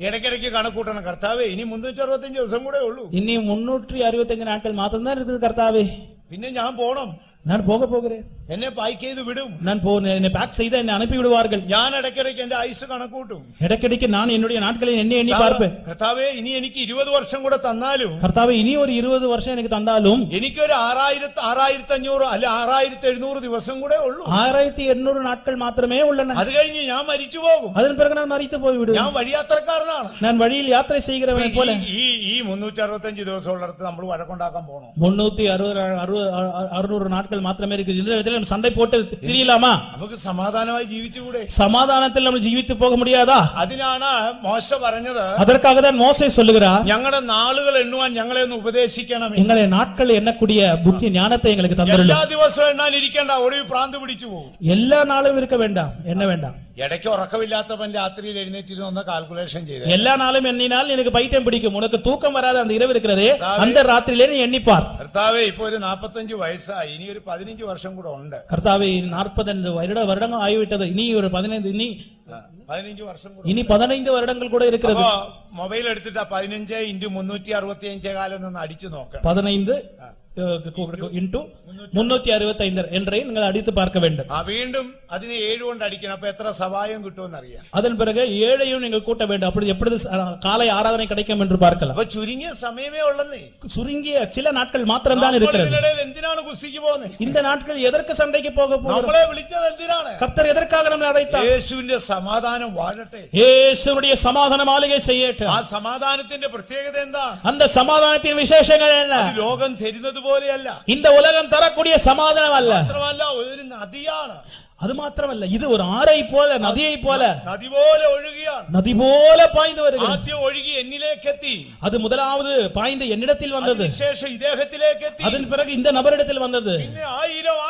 ഇടയ്ക്കിടയ്ക്ക് കണക്കൂട്ടണം കർത്താവേ ഇനി മുന്നൂറ്റി അറുപത്തഞ്ച് ദിവസം കൂടെ ഉള്ളൂ இனி முன்னூற்றி அறுபத்தஞ்சு நாட்கள் மாத்திரம் தான் இருக்குது கர்த்தாவே പിന്നെ ഞാൻ പോണം நான் போக போகிறேன் என்னை பாய்க் செய்து விடும் நான் போ என்னை பேக் செய்து என்னை அனுப்பி விடுவார்கள் ഞാൻ ഇടയ്ക്കിടയ്ക്ക് എന്റെ ആയുസ് കണക്കൂട്ടും. ഇടയ്ക്കിടയ്ക്ക് நான் என்னுடைய நாட்களை எண்ணி எண்ணி பார்ப்பேன் കർത്താവേ ഇനി എനിക്ക് ഇരുപത് വർഷം കൂടെ തന്നാലും കർത്താവ് ഇനി ഒരു ഇരുപത് വർഷം എനിക്ക് തന്നാലും എനിക്കൊരു ആറായിരത്തി ആറായിരത്തി അഞ്ഞൂറ് അല്ല ആറായിരത്തി എഴുന്നൂറ് ദിവസം കൂടെ ഉള്ളൂ. ആറായിരത്തി എണ്ണൂറ് നാട്കൾ മാത്രമേ ഉള്ളൂ അത് കഴിഞ്ഞ് ഞാൻ മരിച്ചു പോകും. അതിന് പിറകെ ഞാൻ മരിച്ചു പോയി വിടും. ഞാൻ വഴിയാത്രക്കാരനാണ്. ഞാൻ വഴിയിൽ യാത്ര ചെയ്യുന്നവനെ പോലെ. ഈ ഈ മുന്നൂറ്റി അറുപത്തി അഞ്ച് ദിവസം ഉള്ളിടത്ത് നമ്മൾ വഴക്കുണ്ടാക്കാൻ പോകണം മുന്നൂറ്റി അറുപത് അറുപത് അറുന്നൂറ് നാട്കൾ நாட்கள் மாத்திரமே இருக்குது இந்த இடத்துல நம்ம சண்டை போட்டு திரியலாமா നമുക്ക് സമാധാനമായി ജീവിച്ചുകൂടെ சமாதானத்தில் நம்ம ஜீவித்து போக முடியாதா അതിനാണ് മോശ പറഞ്ഞത് அதற்காக தான் மோசே சொல்லுகிறார் ഞങ്ങളുടെ നാളുകൾ എണ്ണുവാൻ ഞങ്ങളെ ഒന്ന് ഉപദേശിക്കണം எங்களை நாட்கள் எண்ணக்கூடிய புத்தி ஞானத்தை எங்களுக்கு தந்துள்ள എല്ലാ ദിവസവും എണ്ണാൻ ഇരിക്കേണ്ട ഒടുവിൽ പ്രാന്ത് പിടിച്ചു പോകും எல்லா நாளும் இருக்க வேண்டாம் என்ன வேண்டாம் ഇടയ്ക്ക് ഉറക്കമില്ലാത്തവൻ രാത്രിയിൽ എഴുന്നേറ്റിരുന്ന് ഒന്ന് കാൽക്കുലേഷൻ ചെയ്ത് எல்லா நாளும் எண்ணினால் எனக்கு பைத்தியம் பிடிக்கும் உனக்கு தூக்கம் வராத அந்த இரவு இருக்கிறதே அந்த ராத்திரியிலே நீ எண்ணிப்பார் കർത്താവേ ഇപ്പൊ ഒരു നാപ്പത്തഞ്ച് വയസ്സായി ഇനി ഒരു പതിനഞ്ച് വർഷം കൂടെ ഉണ്ട് கர்த்தாவே நாற்பத்தஞ்சு வருட வருடங்கள் ஆகிவிட்டது இனி ஒரு பதினைந்து இனி പതിനഞ്ച് വർഷം കൂടെ இனி பதினைந்து வருடங்கள் கூட இருக்கிறது അപ്പൊ മൊബൈൽ എടുത്തിട്ട് പതിനഞ്ച് ഇൻറ്റു മുന്നൂറ്റി അറുപത്തി അഞ്ചേ കാലം നിന്ന് അടിച്ചു നോക്കണം பதினைந்து இன்டூ முன்னூத்தி அறுபத்தி ஐந்து என்றை நீங்கள் அடித்து பார்க்க வேண்டும் ആ വീണ്ടും അതിനെ ഏഴ് കൊണ്ട് അടിക്കണം അപ്പൊ എത്ര സഹായം കിട്ടുമെന്ന് അറിയാം அதன் பிறகு ஏழையும் நீங்கள் கூட்ட வேண்டும் அப்படி எப்படி காலை ஆராதனை கிடைக்கும் என்று பார்க்கலாம் അപ്പൊ ചുരുങ്ങിയ സമയമേ ഉള്ളന്നേ சுருங்கிய சில நாட்கள் மாத்திரம்தான் இருக்கிறது ഇതിനിടയിൽ എന്തിനാണ് കുസ്തിക്ക് പോകുന്നത് இந்த நாட்கள் எதற்கு சண்டைக்கு போக போகிறோம் നമ്മളെ വിളിച്ചത് എന്തിനാണ് கர்த்தர் எதற்காக நம்மை அழைத்தார் യേശുവിന്റെ സമാധാനം വാഴട്ടെ இயேசுவுடைய சமாதான மாளிகை செய்யட்டும் ആ സമാധാനത്തിന്റെ പ്രത്യേകത എന്താ அந்த சமாதானத்தின் விசேஷங்கள் என்ன അത് ലോകം തരുന്നത് പോലെയല്ല இந்த உலகம் தரக்கூடிய சமாதானம் அல்ல മാത്രമല്ല ഒരു നദിയാണ് அது மாத்திரமல்ல இது ஒரு ஆறை போல நதியை போல നദി പോലെ ഒഴുകിയാണ് நதி போல பாய்ந்து வருகிறது ആദ്യം ഒഴുകി എന്നിലേക്ക് എത്തി அது முதலாவது பாய்ந்து என்னிடத்தில் வந்தது അതിനുശേഷം ഇദ്ദേഹത്തിലേക്ക് എത്തി அதன் பிறகு இந்த நபரிடத்தில் வந்தது പിന്നെ ആയിരം ആയിരം പേരിലേക്ക്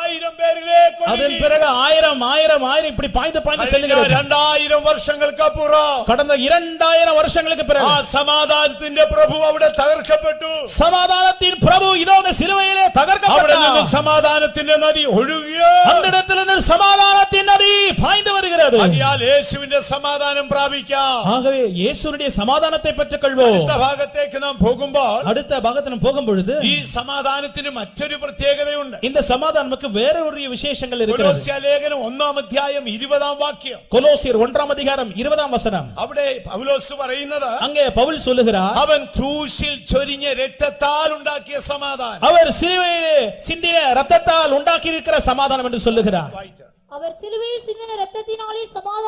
அதன் ഒഴുകി. பிறகு ஆயிரம் ஆயிரம் ஆயிரம் இப்படி பாய்ந்து பாய்ந்து കഴിഞ്ഞ செல்லுகிறது രണ്ടായിരം വർഷങ്ങൾക്കപ്പുറം கடந்த இரண்டாயிரம் வருஷங்களுக்கு ആ பிறகு സമാധാനത്തിന്റെ പ്രഭു അവിടെ തകർക്കപ്പെട്ടു சமாதானத்தின் பிரபு இதோ அந்த சிலுவையிலே അവിടെ നിന്ന് தகர்க்கப்பட்டார் സമാധാനത്തിന്റെ നദി ഒഴുകിയോ அந்த இடத்திலிருந்து சமாதானத்தின் நதி பாய்ந்து வருகிறது അതിനാൽ യേശുവിന്റെ സമാധാനം പ്രാപിക്കാം ஆகவே இயேசுனுடைய சமாதானத்தை பெற்றுக்கொள்வோம் അടുത്ത ഭാഗത്തേക്ക് നാം പോകുമ്പോൾ அடுத்த பாகத்தில் போகும் பொழுது ഈ സമാധാനത്തിന് മറ്റൊരു പ്രത്യേകതയുണ്ട് இந்த சமாதானமுக்கு வேற ஒரு விசேஷங்கள் இருக்கிறது കൊലോസ്യ ലേഖനം ഒന്നാം അധ്യായം ഇരുപതാം വാക്യം கொலோசியர் ஒன்றாம் அதிகாரம் இருபதாம் வசனம் അവിടെ പൗലോസ് പറയുന്നത് அங்கே பவுல் சொல்லுகிறார் അവൻ ക്രൂശിൽ ചൊരിഞ്ഞ രക്തത്താൽ ഉണ്ടാക്കിയ സമാധാനം அவர் சிலுவையிலே சிந்தின ரத்தத்தால் உண்டாக்கி இருக்கிற சமாதானம் என்று சொல்லுகிறார் വായിച്ച. அவர் சிலுவையில் சிந்தின இரத்தத்தினாலே சமாதானத்தை உண்டாக்கி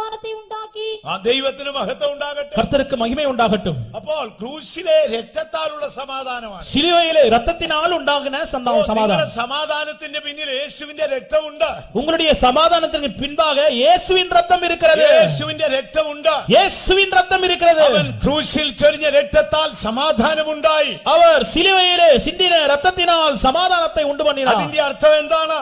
ആ ദൈവത്തിന് മഹത്വം ഉണ്ടാകട്ടെ കർത്തർക്ക് മഹിമ ഉണ്ടാകട്ടെ അപ്പോൾ ക്രൂശിലെ രക്തത്താലുള്ള സമാധാനമാണ് സിലുവയിലെ രക്തത്തിനാൽ ഉണ്ടാകുന്ന സമാധാനം സമാധാനത്തിന്റെ പിന്നിൽ യേശുവിന്റെ രക്തമുണ്ട് ഉങ്ങളുടെ സമാധാനത്തിന് പിൻപാകെ യേശുവിൻ രക്തം ഇരിക്കുന്നത് യേശുവിന്റെ രക്തമുണ്ട് യേശുവിൻ രക്തം ഇരിക്കുന്നത് അവൻ ക്രൂശിൽ ചൊരിഞ്ഞ രക്തത്താൽ സമാധാനമുണ്ടായി അവർ സിലുവയിലെ സിന്ധിന രക്തത്തിനാൽ സമാധാനത്തെ ഉണ്ടുപണിയാണ് അതിന്റെ അർത്ഥം എന്താണ്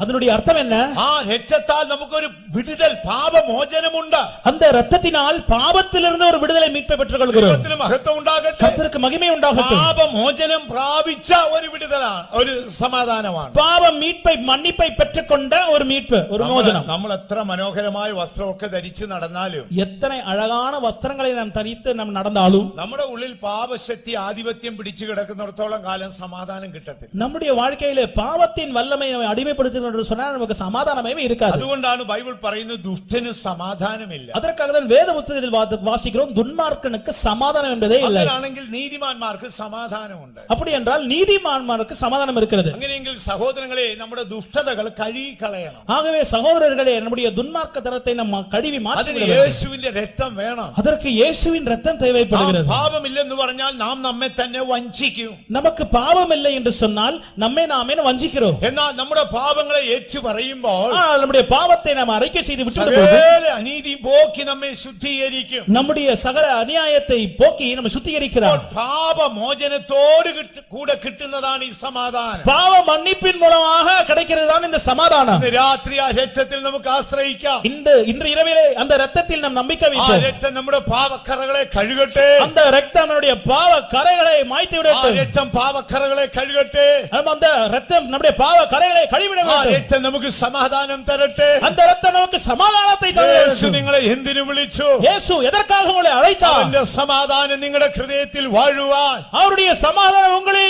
அதனுடைய அர்த்தம் என்ன ஆ ரத்தத்தால் நமக்கு ஒரு விடுதல் பாப மோச்சனம் உண்டு அந்த ரத்தத்தினால் பாவத்திலிருந்து ஒரு விடுதலை மீட்பை பெற்றுக் கொள்கிறோம் மகத்துவம் உண்டாகட்டும் கர்த்தருக்கு மகிமை உண்டாகட்டும் பாப மோச்சனம் பிராபிச்ச ஒரு விடுதலா ஒரு சமாதானമാണ് പാപ മീറ്റ്പൈ മണ്ണിപ്പൈ പെറ്റക്കൊണ്ട ഒരു മീറ്റ്പ് ഒരു മോചനം നമ്മൾ എത്ര മനോഹരമായ വസ്ത്രമൊക്കെ ധരിച്ചു നടന്നാലും എത്ര അഴകാണ് വസ്ത്രങ്ങളെ നാം ധരിത്ത് നാം നടന്നാലും നമ്മുടെ ഉള്ളിൽ പാപശക്തി ആധിപത്യം പിടിച്ചു കിടക്കുന്നിടത്തോളം കാലം സമാധാനം കിട്ടത്തില്ല നമ്മുടെ വാഴ്ക്കയിലെ പാപത്തിൻ വല്ലമയെ അടിമപ്പെടുത്തുന്ന என்று சொன்னால் நமக்கு சமாதானமே இருக்காது അതുകൊണ്ടാണ് ബൈബിൾ പറയുന്നത് ദുഷ്ടന് സമാധാനമില്ല அதற்காக தான் வேத புத்தகத்தில் வா- வாசிக்கிறோம் துன்மார்க்கனுக்கு சமாதானம் என்பதே இல்லை അങ്ങനെയാണെങ്കിൽ നീതിമാന്മാർക്ക് സമാധാനമുണ്ട് அப்படி என்றால் நீதிமான்மாருக்கு சமாதானம் இருக்கிறது അങ്ങനെയെങ്കിൽ സഹോദരങ്ങളെ നമ്മുടെ ദുഷ്ടതകൾ കഴുകിക്കളയണം ஆகவே சகோதரர்களே நம்முடைய துன்மார்க்க தரத்தை நம்ம கழுவி അതിന് மாற்றி യേശുവിന്റെ രക്തം വേണം அதற்கு இயேசுவின் ரத்தம் ആ தேவைப்படுகிறது പാപമില്ലെന്ന് പറഞ്ഞാൽ നാം നമ്മെ തന്നെ വഞ്ചിക്കും நமக்கு பாவம் இல்லை என்று சொன்னால் நம்மை நாமே வஞ்சிக்கிறோம் എന്നാൽ നമ്മുടെ പാപങ്ങളെ ഏറ്റു പറയുമ്പോൾ ஆனால் நம்முடைய பாவத்தை நாம் அறிக்கை செய்து விட்டு போது സകല അനീതി പോക്കി നമ്മെ ശുദ്ധീകരിക്കും நம்முடைய சகல அநியாயத்தை போக்கி நம்ம சுத்திகரிக்கிறார் പാപമോചനത്തോട് കിട്ട- കൂടെ കിട്ടുന്നതാണ് ഈ സമാധാനം பாவ மன்னிப்பின் மூலமாக கிடைக்கிறது தான் இந்த சமாதானம் ഇന്ന് രാത്രി ആ രക്തത്തിൽ നമുക്ക് ആശ്രയിക്കാം இந்த இன்று இரவிலே அந்த ரத்தத்தில் நாம் நம்பிக்கை ആ வைப்போம் രക്തം നമ്മുടെ പാവക്കറകളെ കഴുകട്ടെ அந்த ரத்தம் நம்முடைய பாவ கரைகளை மாய்த்து ആ விடட்டும் രക്തം പാവക്കറകളെ കഴുകട്ടെ நம்ம அந்த ரத்தம் நம்முடைய பாவ கரைகளை கழுவிட ആ வேண்டும் രക്തം നമുക്ക് സമാധാനം തരട്ടെ அந்த ரத்தம் நமக்கு சமாதானத்தை தர യേശു வேண்டும். നിങ്ങളെ എന്തിനു വിളിച്ചു இயேசு எதற்காக உங்களை அழைத்தார் അവന്റെ സമാധാനം നിങ്ങളുടെ ഹൃദയത്തിൽ വാഴുവാൻ அவருடைய சமாதானம் உங்களை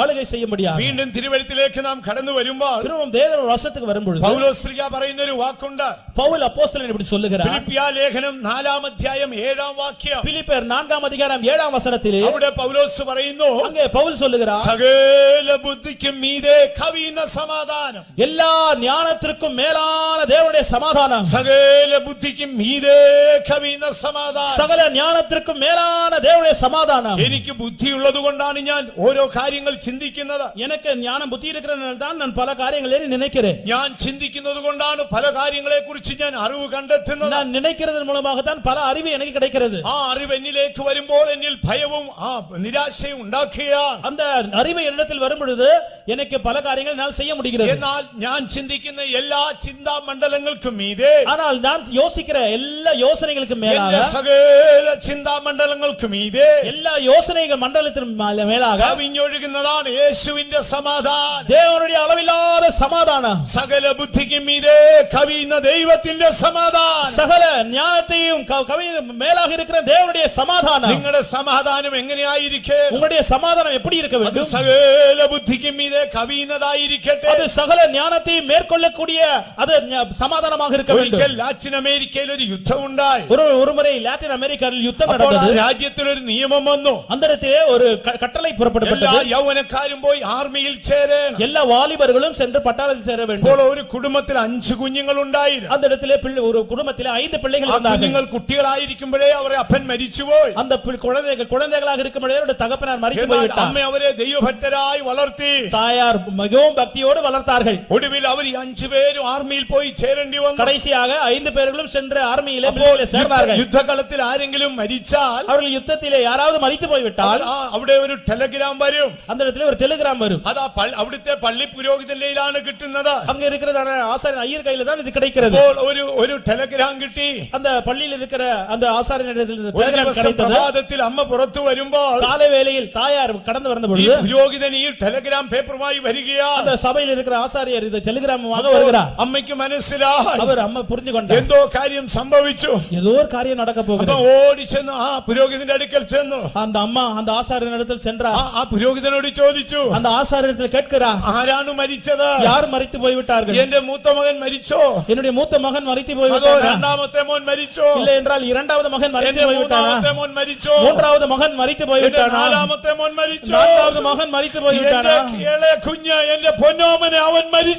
ஆளுகை செய்ய முடியாது വീണ്ടും തിരുവഴുത്തിലേക്ക് നാം കടന്നു വരുമ്പോൾ திரும்பவும் தேவ வசத்துக்கு வரும்பொழுது പൗലോസ്ലിക പറയുന്ന ഒരു വാക്കുണ്ട് பவுல் அப்போஸ்தலன் இப்படி சொல்லுகிறார் ഫിലിപ്പിയ ലേഖനം നാലാം അധ്യായം ഏഴാം വാക്യം பிலிப்பர் நான்காம் அதிகாரம் ஏழாம் வசனத்திலே അവിടെ പൗലോസ് പറയുന്നു அங்கே பவுல் சொல்லுகிறார் സകല ബുദ്ധിക്കും മീതെ കവിയുന്ന സമാധാനം எல்லா ஞானத்திற்கும் மேலான தேவனுடைய சமாதானம் സകല ബുദ്ധിക്കും മീതെ കവിയുന്ന സമാധാനം சகல ஞானத்திற்கும் மேலான தேவனுடைய சமாதானம் എനിക്ക് ബുദ്ധിയുള്ളത് കൊണ്ടാണ് ഞാൻ ഓരോ കാര്യങ്ങൾ ചിന്തിക്കുന്നത് எனக்கு ஞானம் புத்தி இருக்கிறதுனால தான் நான் பல காரியங்களை நினைக்கிறேன் ഞാൻ ചിന്തിക്കുന്നത് കൊണ്ടാണ് പല കാര്യങ്ങളെ കുറിച്ച് ഞാൻ അറിവ് കണ്ടെത്തുന്നത് நான் நினைக்கிறது மூலமாக தான் பல அறிவு எனக்கு கிடைக்கிறது ആ അറിവ് എന്നിലേക്ക് വരുമ്പോൾ എന്നിൽ ഭയവും ആ നിരാശയും ഉണ്ടാക്കുകയാണ് அந்த அறிவு என்னிடத்தில் வரும் பொழுது எனக்கு பல காரியங்கள் என்னால் செய்ய முடிகிறது എന്നാൽ ഞാൻ ചിന്തിക്കുന്ന എല്ലാ ചിന്താ മണ്ഡലങ്ങൾക്കും മീതെ ஆனால் நான் யோசிக்கிற எல்லா யோசனைகளுக்கு എന്റെ மேலாக സകല ചിന്താ മണ്ഡലങ്ങൾക്ക് മീതെ எல்லா யோசனைகள் மண்டலத்தின் மேல- மேலாக കവിഞ്ഞൊഴുകുന്നതാണ് യേശുവിന്റെ സമാധാനം தேவனுடைய அளவில்லாத சமாதானம் സകല ബുദ്ധിക്കും മീതെ കവിയുന്ന ദൈവത്തിന്റെ സമാധാനം சகல ஞானத்தையும் க- கவி மேலாக இருக்கிற தேவனுடைய சமாதானம் നിങ്ങളുടെ സമാധാനം എങ്ങനെയായിരിക്കെ உங்களுடைய சமாதானம் எப்படி இருக்க അത് வேண்டும் സകല ബുദ്ധിക്കും മീതെ കവിയുന്നതായിരിക്കട്ടെ அது சகல ஞானத்தையும் மேற்கொள்ளக்கூடிய அது ஞ- சமாதானமாக இருக்க வேண்டும் ഒരിക്കൽ ലാറ്റിൻ അമേരിക്കയിൽ ഒരു യുദ്ധമുണ്ടായി ஒரு ஒரு முறை லாட்டின் அமெரிக்காவில் யுத்தம் അപ്പോൾ ആ நடந்தது രാജ്യത്തിൽ ഒരു നിയമം വന്നു அந்த இடத்திலே ஒரு க- கட்டளை എല്ലാ புறப்படப்பட்டது യൗവനക്കാരും പോയി ആർമിയിൽ ചേരണം எல்லா வாலிபர்களும் சென்று பட்டாளத்தில் சேர வேண்டும் ഇപ്പോൾ ഒരു കുടുംബത്തിൽ അഞ്ചു കുഞ്ഞുങ്ങൾ ഉണ്ടായിരുന്നു அந்த இடத்திலே பிள்ளை ஒரு குடும்பத்திலே ஐந்து பிள்ளைகள் ആ இருந்தார்கள் കുഞ്ഞുങ്ങൾ കുട്ടികളായിരിക്കുമ്പോഴേ അവരെ അപ്പൻ മരിച്ചുപോയി அந்த பி- குழந்தைகள் குழந்தைகளாக இருக்கும் பொழுதே அவருடைய தகப்பனார் மறித்து എന്നാൽ போய்விட்டார் അമ്മ അവരെ ദൈവഭക്തരായി വളർത്തി தாயார் மிகவும் பக்தியோடு வளர்த்தார்கள் ഒടുവിൽ അവർ ഈ അഞ്ചു പേരും ആർമിയിൽ പോയി ചേരേണ്ടി വന്നു கடைசியாக ஐந்து பேர்களும் சென்று ஆர்மியிலே അപ്പോൾ பிள்ளைகளை சேர்ந்தார்கள் യുദ്ധ- യുദ്ധകളത്തിൽ ആരെങ്കിലും മരിച്ചാൽ அவர்கள் யுத்தத்திலே யாராவது மறித்து போய்விட்டால் ആ, അവിടെ ഒരു ടെലഗ്രാം വരും அந்த இடத்துல ஒரு டெலிகிராம் வரும் അത് ആ പൾ- അവിടുത്തെ പള്ളി പുരോഹിതന്റെയിലാണ് കിട്ടുന്നത് அங்க இருக்கிறதான ஆசாரியன் ஐயர் கையில தான் இது கிடைக்கிறது അപ്പോൾ ഒരു ഒരു ടെലഗ്രാം കിട്ടി அந்த பள்ளியில் இருக்கிற அந்த ஆசாரியனிடத்தில் இந்த ഒരു டெலிகிராம் ദിവസം கிடைத்தது പ്രഭാതത്തിൽ അമ്മ പുറത്തു വരുമ്പോൾ காலை வேளையில் தாயார் கடந்து வந்த ഈ பொழுது പുരോഹിതൻ ഈ ടെലഗ്രാം പേപ്പറുമായി വരികയാണ് அந்த சபையில் இருக்கிற ஆசாரியர் இந்த டெலிகிராமாக வருகிறார் അമ്മയ്ക്ക് മനസ്സിലായി அவர் அம்மா புரிஞ்சு கொண்டார் എന്തോ കാര്യം സംഭവിച്ചു ஏதோ ஒரு காரியம் நடக்க അമ്മ போகிறது ഓടി ചെന്നു ആ പുരോഹിതന്റെ അടുക്കൽ ചെന്നു அந்த அம்மா அந்த ஆசாரியன் இடத்தில் ആ சென்றார் ആ പുരോഹിതനോട് ചോദിച്ചു அந்த ஆசாரியத்தில் கேட்கிறார் ആരാണ് മരിച്ചത് யார் மறித்து போய்விட்டார்கள் എന്റെ മൂത്ത മകൻ മരിച്ചോ என்னுடைய மூத்த மகன் மறித்து അതോ போய்விட்டாரா രണ്ടാമത്തെ മോൻ മരിച്ചോ இல்லை என்றால் இரண்டாவது மகன் மறித்து എന്റെ போய்விட்டானா മൂന്നാമത്തെ മോൻ മരിച്ചോ மூன்றாவது மகன் மறித்து എന്റെ போய்விட்டானா നാലാമത്തെ മോൻ മരിച്ചോ நான்காவது மகன் மறித்து എന്റെ போய்விட்டானா ഇളയ കുഞ്ഞ് എന്റെ പൊന്നോമനെ അവൻ മരിച്ചോ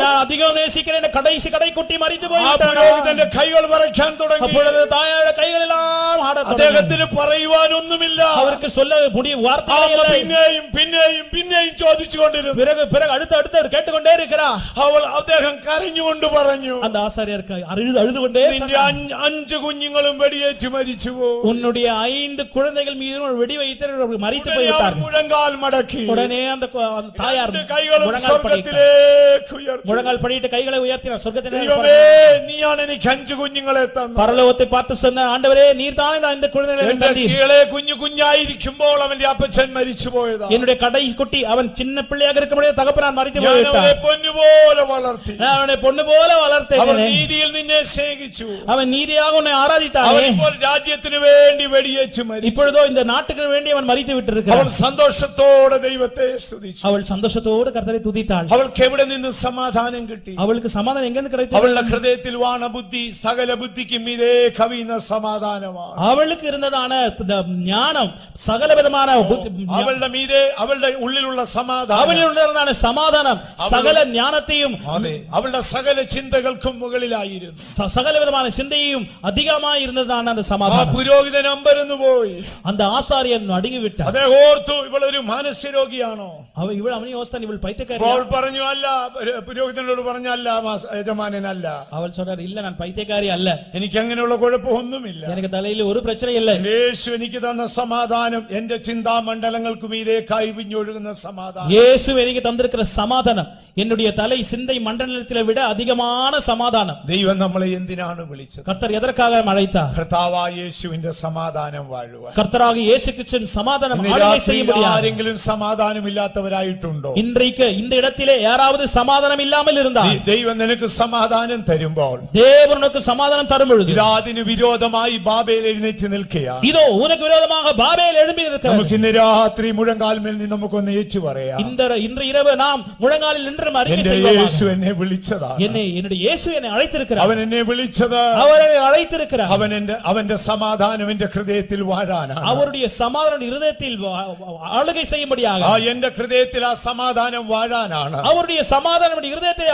ഞാൻ അധികം നേസിക്കുന്ന എന്റെ കടൈസി കടൈക്കുട്ടി മരിച്ചുപോയി പുരോഹിതന്റെ കൈകൾ വരയ്ക്കാൻ തുടങ്ങി. താഴെ കൈകളെല്ലാം അദ്ദേഹത്തിന് പറയുവാനൊന്നുമില്ല. അവർക്ക് സ്വല്ല മുടി വാർത്ത പിന്നെയും പിന്നെയും പിന്നെയും ചോദിച്ചുകൊണ്ടിരുന്നു. പിറകു പിറകു അടുത്ത അടുത്ത കേട്ടുകൊണ്ടേ അവൾ അദ്ദേഹം കരഞ്ഞുകൊണ്ട് പറഞ്ഞു അന്ത ആസാരിയർക്ക് അഴുത് അഴുതുകൊണ്ടേ നിന്റെ അഞ്ച് കുഞ്ഞുങ്ങളും വെടിയേറ്റ് മരിച്ചു ഉന്നുടിയ ഐந்து കുഴന്തകൾ മീതും വെടി വൈത്തരവ് മരിച്ചു പോയി മുഴങ്കാൽ മടക്കി. ഉടനെ അന്ത തായാർ കൈകളും സ്വർഗത്തിലേ മുഴങ്ങൾ പണിയിട്ട് കൈകളെ ഉയർത്തിനാ സ്വർഗത്തിനെ അഞ്ച് കുഞ്ഞുങ്ങളെ തന്നത്. പരലോകത്തെ പാത്തു ചെന്ന ആണ്ടവരെ നീർ താനെന്താ കുഴഞ്ഞെ കുഞ്ഞു കുഞ്ഞായിരിക്കുമ്പോൾ അവന്റെ അപ്പച്ചൻ മരിച്ചു പോയത് എന്നുടെ കടയിൽ കുട്ടി അവൻ ചിന്ന പിള്ളയാകെ തകപ്പനാൻ മരിച്ചു പോയിട്ടാ പൊന്നുപോലെ വളർത്തി. അവനെ പൊന്നുപോലെ വളർത്തി അവൻ നീതിയിൽ നിന്നെ സ്നേഹിച്ചു. അവൻ നീതിയാകുന്ന ആരാധിത്താനെ? രാജ്യത്തിന് വേണ്ടി വെടിയേച്ചു മരി ഇപ്പോഴതോ ഇന്ന് നാട്ടുകൾ വേണ്ടി അവൻ മരിച്ചു വിട്ടിരിക്കുന്നു അവൾ സന്തോഷത്തോടെ ദൈവത്തെ സ്തുതിച്ചു. അവൾ സന്തോഷത്തോടെ കർത്തരെ തുതിത്താൾ അവൾക്ക് എവിടെ നിന്ന് നിന്ന് സമാധാനം കിട്ടി. അവൾക്ക് സമാധാനം എങ്ങനെ കിടക്കും അവളുടെ ഹൃദയത്തിൽ വാണ ബുദ്ധി സകല ബുദ്ധിക്കും ഇതേ കവിയുന്ന സമാധാനമാണ്. അവൾക്ക് ഇരുന്നതാണ് ജ്ഞാനം സകലവിധമായ അവളുടെ മീതെ അവളുടെ ഉള്ളിലുള്ള സമാധാനം. സമാധാനം സകല ജ്ഞാനത്തെയും അവളുടെ സകല ചിന്തകൾക്കും മുകളിലായിരുന്നു. സകലപരമായ ചിന്തയും അധികമായി ഇരുന്നതാണ് അത് സമാധാനം. പുരോഹിതൻ അമ്പരന്നു പോയി. അന്ത ആസാരിയൻ അടുങ്ങിവിട്ടു. അദ്ദേഹം ഓർത്തു ഇവളൊരു മാനസികരോഗിയാണോ അവ ഇവൾ അവനെ ഓസ്ഥാൻ ഇവൾ പൈത്തക്കാരി പറഞ്ഞു അല്ല പുരോഹിതനോട് പറഞ്ഞല്ല മാസ- യജമാനനല്ല அவள் சொன்னார் இல்ல நான் பைத்தியக்காரி அல்ல എനിക്ക് അങ്ങനെയുള്ള കുഴപ്പമൊന്നുമില്ല எனக்கு தலையில ஒரு பிரச்சனை இல்லை യേശു എനിക്ക് തന്ന സമാധാനം എന്റെ ചിന്താമണ്ഡലങ്ങൾക്ക് മീതെ കൈവിഞ്ഞൊഴുകുന്ന സമാധാനം இயேசு எனக்கு தந்திருக்கிற சமாதானம் என்னுடைய தலை சிந்தை மண்டலத்தில விட அதிகமான சமாதானம் ദൈവം നമ്മളെ എന്തിനാണ് വിളിച്ചത് கர்த்தர் எதற்காக அழைத்தார் കർത്താവായ യേശുവിന്റെ സമാധാനം വാഴുവാൻ கர்த்தராக இயேசு கிறிஸ்துவின் சமாதானம் ഇന്ന് ஆளுகை செய்ய രാത്രിയിൽ முடியாது ആരെങ്കിലും സമാധാനമില്ലാത്തവരായിട്ടുണ്ടോ இன்றைக்கு இந்த இடத்திலே யாராவது சமாதானம் இல்லாமல் இருந்தால் നീ- ദൈവം നിനക്ക് സമാധാനം തരുമ്പോൾ தேவன் உனக்கு சமாதானம் தரும் பொழுது ഇതാ അതിന് വിരോധമായി ബാബേൽ എഴുന്നേറ്റ് നിൽക്കുകയാണ് இதோ உனக்கு விரோதமாக பாபேல் எழும்பி இருக்கிறது നമുക്ക് ഇന്ന് രാത്രി മുഴങ്കാൽമേൽ നിന്ന് നമുക്കൊന്ന് ഏച്ചു പറയാം இந்த இன்று இரவு நாம் முழங்காலில் நின்று വിളിച്ചതാണ് എന്നെ യേശു എന്നെ അവൻ എന്നെ അവൻ അവന്റെ സമാധാനം ഹൃദയത്തിൽ വാഴാനാണ് അവരുടെ സമാധാനം ഹൃദയത്തിൽ ആളുകை ചെയ്യുമ്പടിയാകും. ഹൃദയത്തിൽ ആ സമാധാനം വാഴാനാണ്. അവരുടെ സമാധാനം ഹൃദയത്തിൽ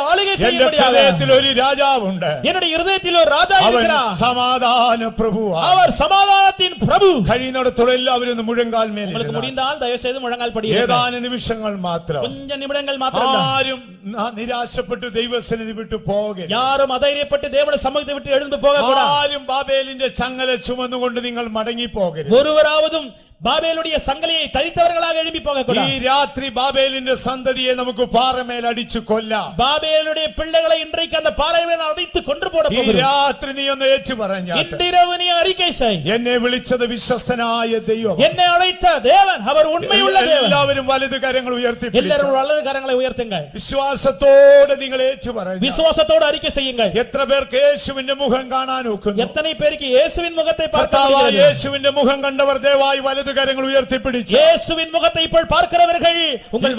ഹൃദയത്തിൽ ഒരു രാജാവുണ്ട്. എന്നോട് ഹൃദയത്തിൽ ഒരു രാജാവ് അവൻ സമാധാന പ്രഭുവാണ്. അവർ സമാധാനത്തിൻ പ്രഭു. കഴിയുന്നിടത്തോളം എല്ലാവരും ഒന്ന് മുഴങ്കാൽ മുടിന്താൽ ദയവചെയ്ത് മുഴങ്ങാൽ പടി ഏതാനും നിമിഷങ്ങൾ മാത്രം. കൊഞ്ച നിമിഷങ്ങൾ മാത്രം ആരും ദൈവം നിരാശപ്പെട്ട് ദൈവസന്നിധി വിട്ടു പോകരുത്. യാരും അധൈര്യപ്പെട്ട് ദൈവത്തെ സമ്മതി വിട്ട് എഴുന്നു പോകരുത് ആരും ബാബേലിന്റെ ചങ്ങല ചുമന്നുകൊണ്ട് നിങ്ങൾ മടങ്ങി പോകരുത് ഒരുവരാവതും பாபேலுடைய சங்கிலியை தரித்தவர்களாக எழும்பி போக ഈ கூடாது രാത്രി ബാബേലിന്റെ സന്തതിയെ നമുക്ക് പാറമേൽ അടിച്ചു കൊല്ലാം பாபேலுடைய பிள்ளைகளை இன்றைக்கு அந்த பாறையில் அடித்து கொன்று போட ഈ போகிறோம் രാത്രി നീ ഒന്ന് ഏച്ചു പറഞ്ഞാട്ട് இன்றிரவு நீ அறிக்கை செய் എന്നെ വിളിച്ചത് വിശ്വസ്തനായ ദൈവം என்னை அழைத்த தேவன் அவர் உண்மையுள்ள தேவன் എല്ലാവരും വലത് കരങ്ങൾ ഉയർത്തി പിടിച്ചു. எல்லாரும் வலது கரங்களை உயர்த்துங்கள் വിശ്വാസത്തോടെ നിങ്ങൾ ഏച്ചു പറഞ്ഞു விசுவாசத்தோடு அறிக்கை செய்யுங்கள் എത്ര പേർക്ക് യേശുവിന്റെ മുഖം കാണാൻ ഒക്കുന്നു எத்தனை பேருக்கு இயேசுவின் முகத்தை பார்க்க കർത്താവായ முடிகிறது? യേശുവിന്റെ മുഖം കണ്ടവർ ദയവായി വലത് കാര്യങ്ങൾ ഉയർത്തിപ്പിടിച്ചു. യേശുവിൻ മുഖത്തെ ഇപ്പോൾ പാർക്കുന്നവർകൾ ഉങ്ങൾ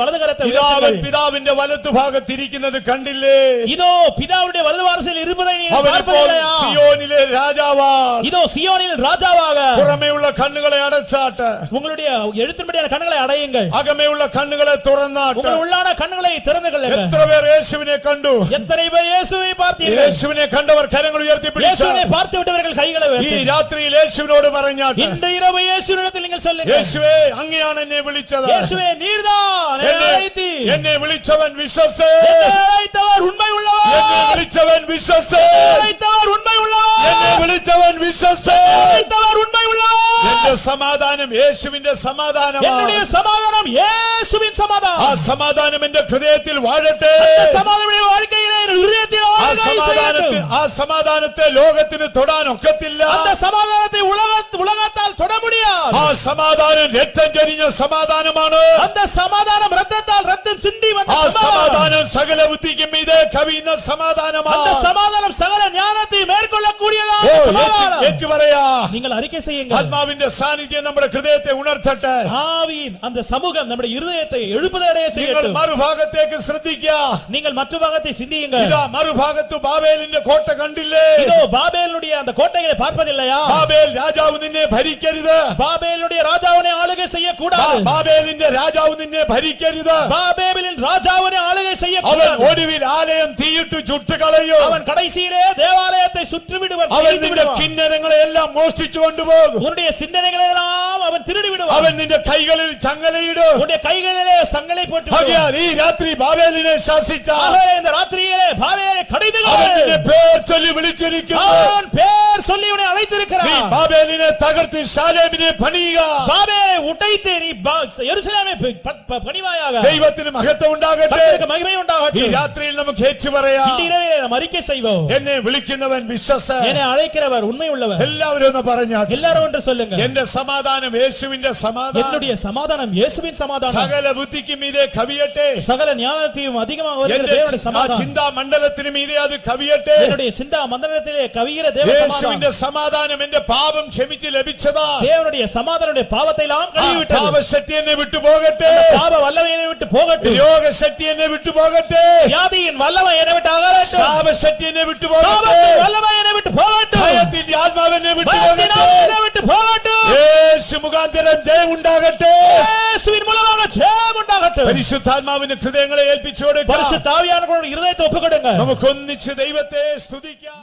പിതാവൻ പിതാവിന്റെ വലത് ഭാഗത്ത് ഇരിക്കുന്നത് കണ്ടില്ലേ? ഇതോ പിതാവിന്റെ വലത് വാർസയിൽ സിയോനിലെ രാജാവാ. ഇതോ സിയോനിൽ രാജാവാക. പുറമേയുള്ള കണ്ണുകളെ അടച്ചാട്ട്. ഉങ്ങളുടെ എഴുത്തിൻപടിയാണ് കണ്ണുകളെ അടയുങ്ങൾ അകമേയുള്ള കണ്ണുകളെ തുറന്നാട്ട്. ഉള്ളാണ കണ്ണുകളെ തുറന്നുകളെ. എത്ര പേർ യേശുവിനെ കണ്ടു? എത്ര പേർ യേശുവിനെ പാർത്തി യേശുവിനെ കണ്ടവർ കരങ്ങൾ ഉയർത്തിപ്പിടിച്ചു യേശുവിനെ പാർത്തി വിട്ടവർ കൈകളെ ഈ രാത്രിയിൽ യേശുവിനോട് പറഞ്ഞാട്ട്. ഇന്ന് ഇരവ് നിങ്ങൾ நீங்கள் சொல்லுங்கள் യേശുവേ അങ്ങയാണ് എന്നെ വിളിച്ചത് இயேசுவே நீர்தான் என்னை എന്നെ- அழைத்தீர். എന്നെ വിളിച്ചവൻ വിശ്വസേ என்னை அழைத்தவர் உண்மை എന്നെ உள்ளவர் വിളിച്ചവൻ വിശ്വസേ அழைத்தவர் உண்மை എന്നെ உள்ளவர் വിളിച്ചവൻ വിശ്വസേ அழைத்தவர் உண்மை உள்ளவர் എന്റെ സമാധാനം യേശുവിന്റെ സമാധാനമാണ് என்னுடைய சமாதானம் இயேசுவின் ആ சமாதானம் സമാധാനം എന്റെ ഹൃദയത്തിൽ വാഴട്ടെ அந்த சமாதானமுடைய வாழ்க்கையிலே என் இதயத்தில் ആ ஆளுகை സമാധാനത്തെ செய்யட்டும். ആ സമാധാനത്തെ ലോകത്തിന് തൊടാൻ ഒക്കത്തില്ല அந்த சமாதானத்தை உலக உலகத்தால் தொட முடியாது ആ സമാധാനം രക്തം ചൊരിഞ്ഞ സമാധാനമാണ് அந்த சமாதானம் ரத்தத்தால் ரத்தம் சிந்தி வந்த ആ சமாதானம் സമാധാനം സകല ബുദ്ധിക്കും ഇത് കവിയുന്ന அந்த സമാധാനമാണ് சமாதானம் சகல ஞானத்தை மேற்கொள்ளக்கூடியதான ഓ சமாதானம் ஏற்றி வரையா நீங்கள் அறிக்கை செய்யுங்கள். ஆத்மாவின் சாநித்தியம் நம்முடைய ஹிருதயத்தை உணர்த்தட்ட. ஆவியின் அந்த சமூகம் நம்முடைய இருதயத்தை எழுப்புதடைய செய்யட்டும். நீங்கள் மறுபாகத்தேக்கு ശ്രദ്ധിക്കുക நீங்கள் மற்ற பாகத்தை சிந்தியுங்கள். இதோ மறுபாகத்து பாபேலின் கோட்டை கண்டில்லே. இதோ பாபேலுடைய அந்த கோட்டைகளை பார்ப்பதில்லையா? பாபேல் ராஜாவு നിന്നെ ഭരിക്കരുത് ബാബേലിന്റെ രാജാവിനെ ആളുകൾ ചെയ്യക്കൂടാതെ ബാബേലിന്റെ രാജാവ് നിന്നെ ഭരിക്കരുത് ബാബേലിൻ രാജാവിനെ ആളുകൾ ചെയ്യക്കൂടാതെ അവൻ ഒടുവിൽ ആലയം തീയിട്ട് ചുട്ടുകളയും അവൻ കടൈസിയിലെ ദേവാലയത്തെ ചുറ്റുവിടുവൻ അവൻ നിന്റെ കിന്നര കിന്നരങ്ങളെ എല്ലാം മോഷ്ടിച്ചു കൊണ്ടുപോകും உன்னுடைய சிந்தனைகளை எல்லாம் அவன் திருடி விடுவான் അവൻ നിന്റെ കൈകളിൽ ചങ്ങലയിടും உன்னுடைய கைகளிலே சங்கலை போட்டு விடுவான். ആകയാൽ ഈ രാത്രി ബാബേലിനെ ശാസിച്ചാൽ ஆகவே இந்த ராத்திரியிலே பாபேலை கடிந்து അവൻ നിന്നെ പേർ ചൊല്ലി വിളിച്ചിരിക്കുന്നു அவன் பேர் சொல்லி உன்னை നീ அழைத்திருக்கிறான் ബാബേലിനെ തകർത്ത് ശാലേമിനെ പണിയുക பாபேலை உடைத்து நீ பா- எருசலேமை ப- ப- ப- பணிவாயாக ദൈവത്തിന് മഹത്വം ഉണ്ടാകട്ടെ கர்த்தருக்கு மகிமை ഈ உண்டாகட்டும் രാത്രിയിൽ നമുക്ക് ഏറ്റു പറയാം இந்த இரவிலே நாம் அறிக்கை செய்வோம் എന്നെ വിളിക്കുന്നവൻ വിശ്വസ என்னை அழைக்கிறவர் உண்மை உள்ளவர் എല്ലാവരും ഒന്ന് പറഞ്ഞാൽ எல்லாரும் ஒன்று சொல்லுங்க എന്റെ സമാധാനം യേശുവിന്റെ സമാധാനം என்னுடைய சமாதானம் இயேசுவின் சமாதானம் സകല ബുദ്ധിക്കും മീതെ കവിയട്ടെ சகல ஞானத்தையும் அதிகமாக வருகிற എന്റെ தேவனுடைய ചി- ആ சமாதானம் ചിന്താ മണ്ഡലത്തിന് മീതെ അത് കവിയട്ടെ என்னுடைய சிந்தா மந்திரத்திலே கவிகிற தேவ சமாதானம் യേശുവിന്റെ സമാധാനം എന്റെ പാപം ക്ഷമിച്ച് ലഭിച്ചതാ தேவனுடைய சமாதானுடைய பாவத்தை எல்லாம் ആ கழுவி விட்டது പാപശക്തി എന്നെ വിട്ടുപോകട്ടെ பாவ வல்லமையை விட்டு போகட்டும் രോഗശക്തി എന്നെ വിട്ടുപോകട്ടെ வியாதியின் வல்லமை என்னை விட்டு அகலட்டும் ശാപശക്തി എന്നെ വിട്ടുപോകട്ടെ சாபத்தின் வல்லமை என்னை விட்டு போகட்டும் ഭയത്തിന്റെ ആത്മാവ് എന്നെ பயத்தின் പരിശുദ്ധാത്മാവിനെ വിട്ടു പോകട്ടെ. യേശു മുഖാന്തരം ജയം ഉണ്ടാകട്ടെ. യേശുവിൻ മൂലമാക ജയം പരിശുദ്ധാത്മാവിന് ഹൃദയങ്ങളെ ഏൽപ്പിച്ചു കൊടുക്കുക പരിശുദ്ധാവിയാണ് ഹൃദയത്തെ ഒപ്പുകൊടുക്കുക നമുക്ക് ഒന്നിച്ച് ദൈവത്തെ സ്തുതിക്കാം.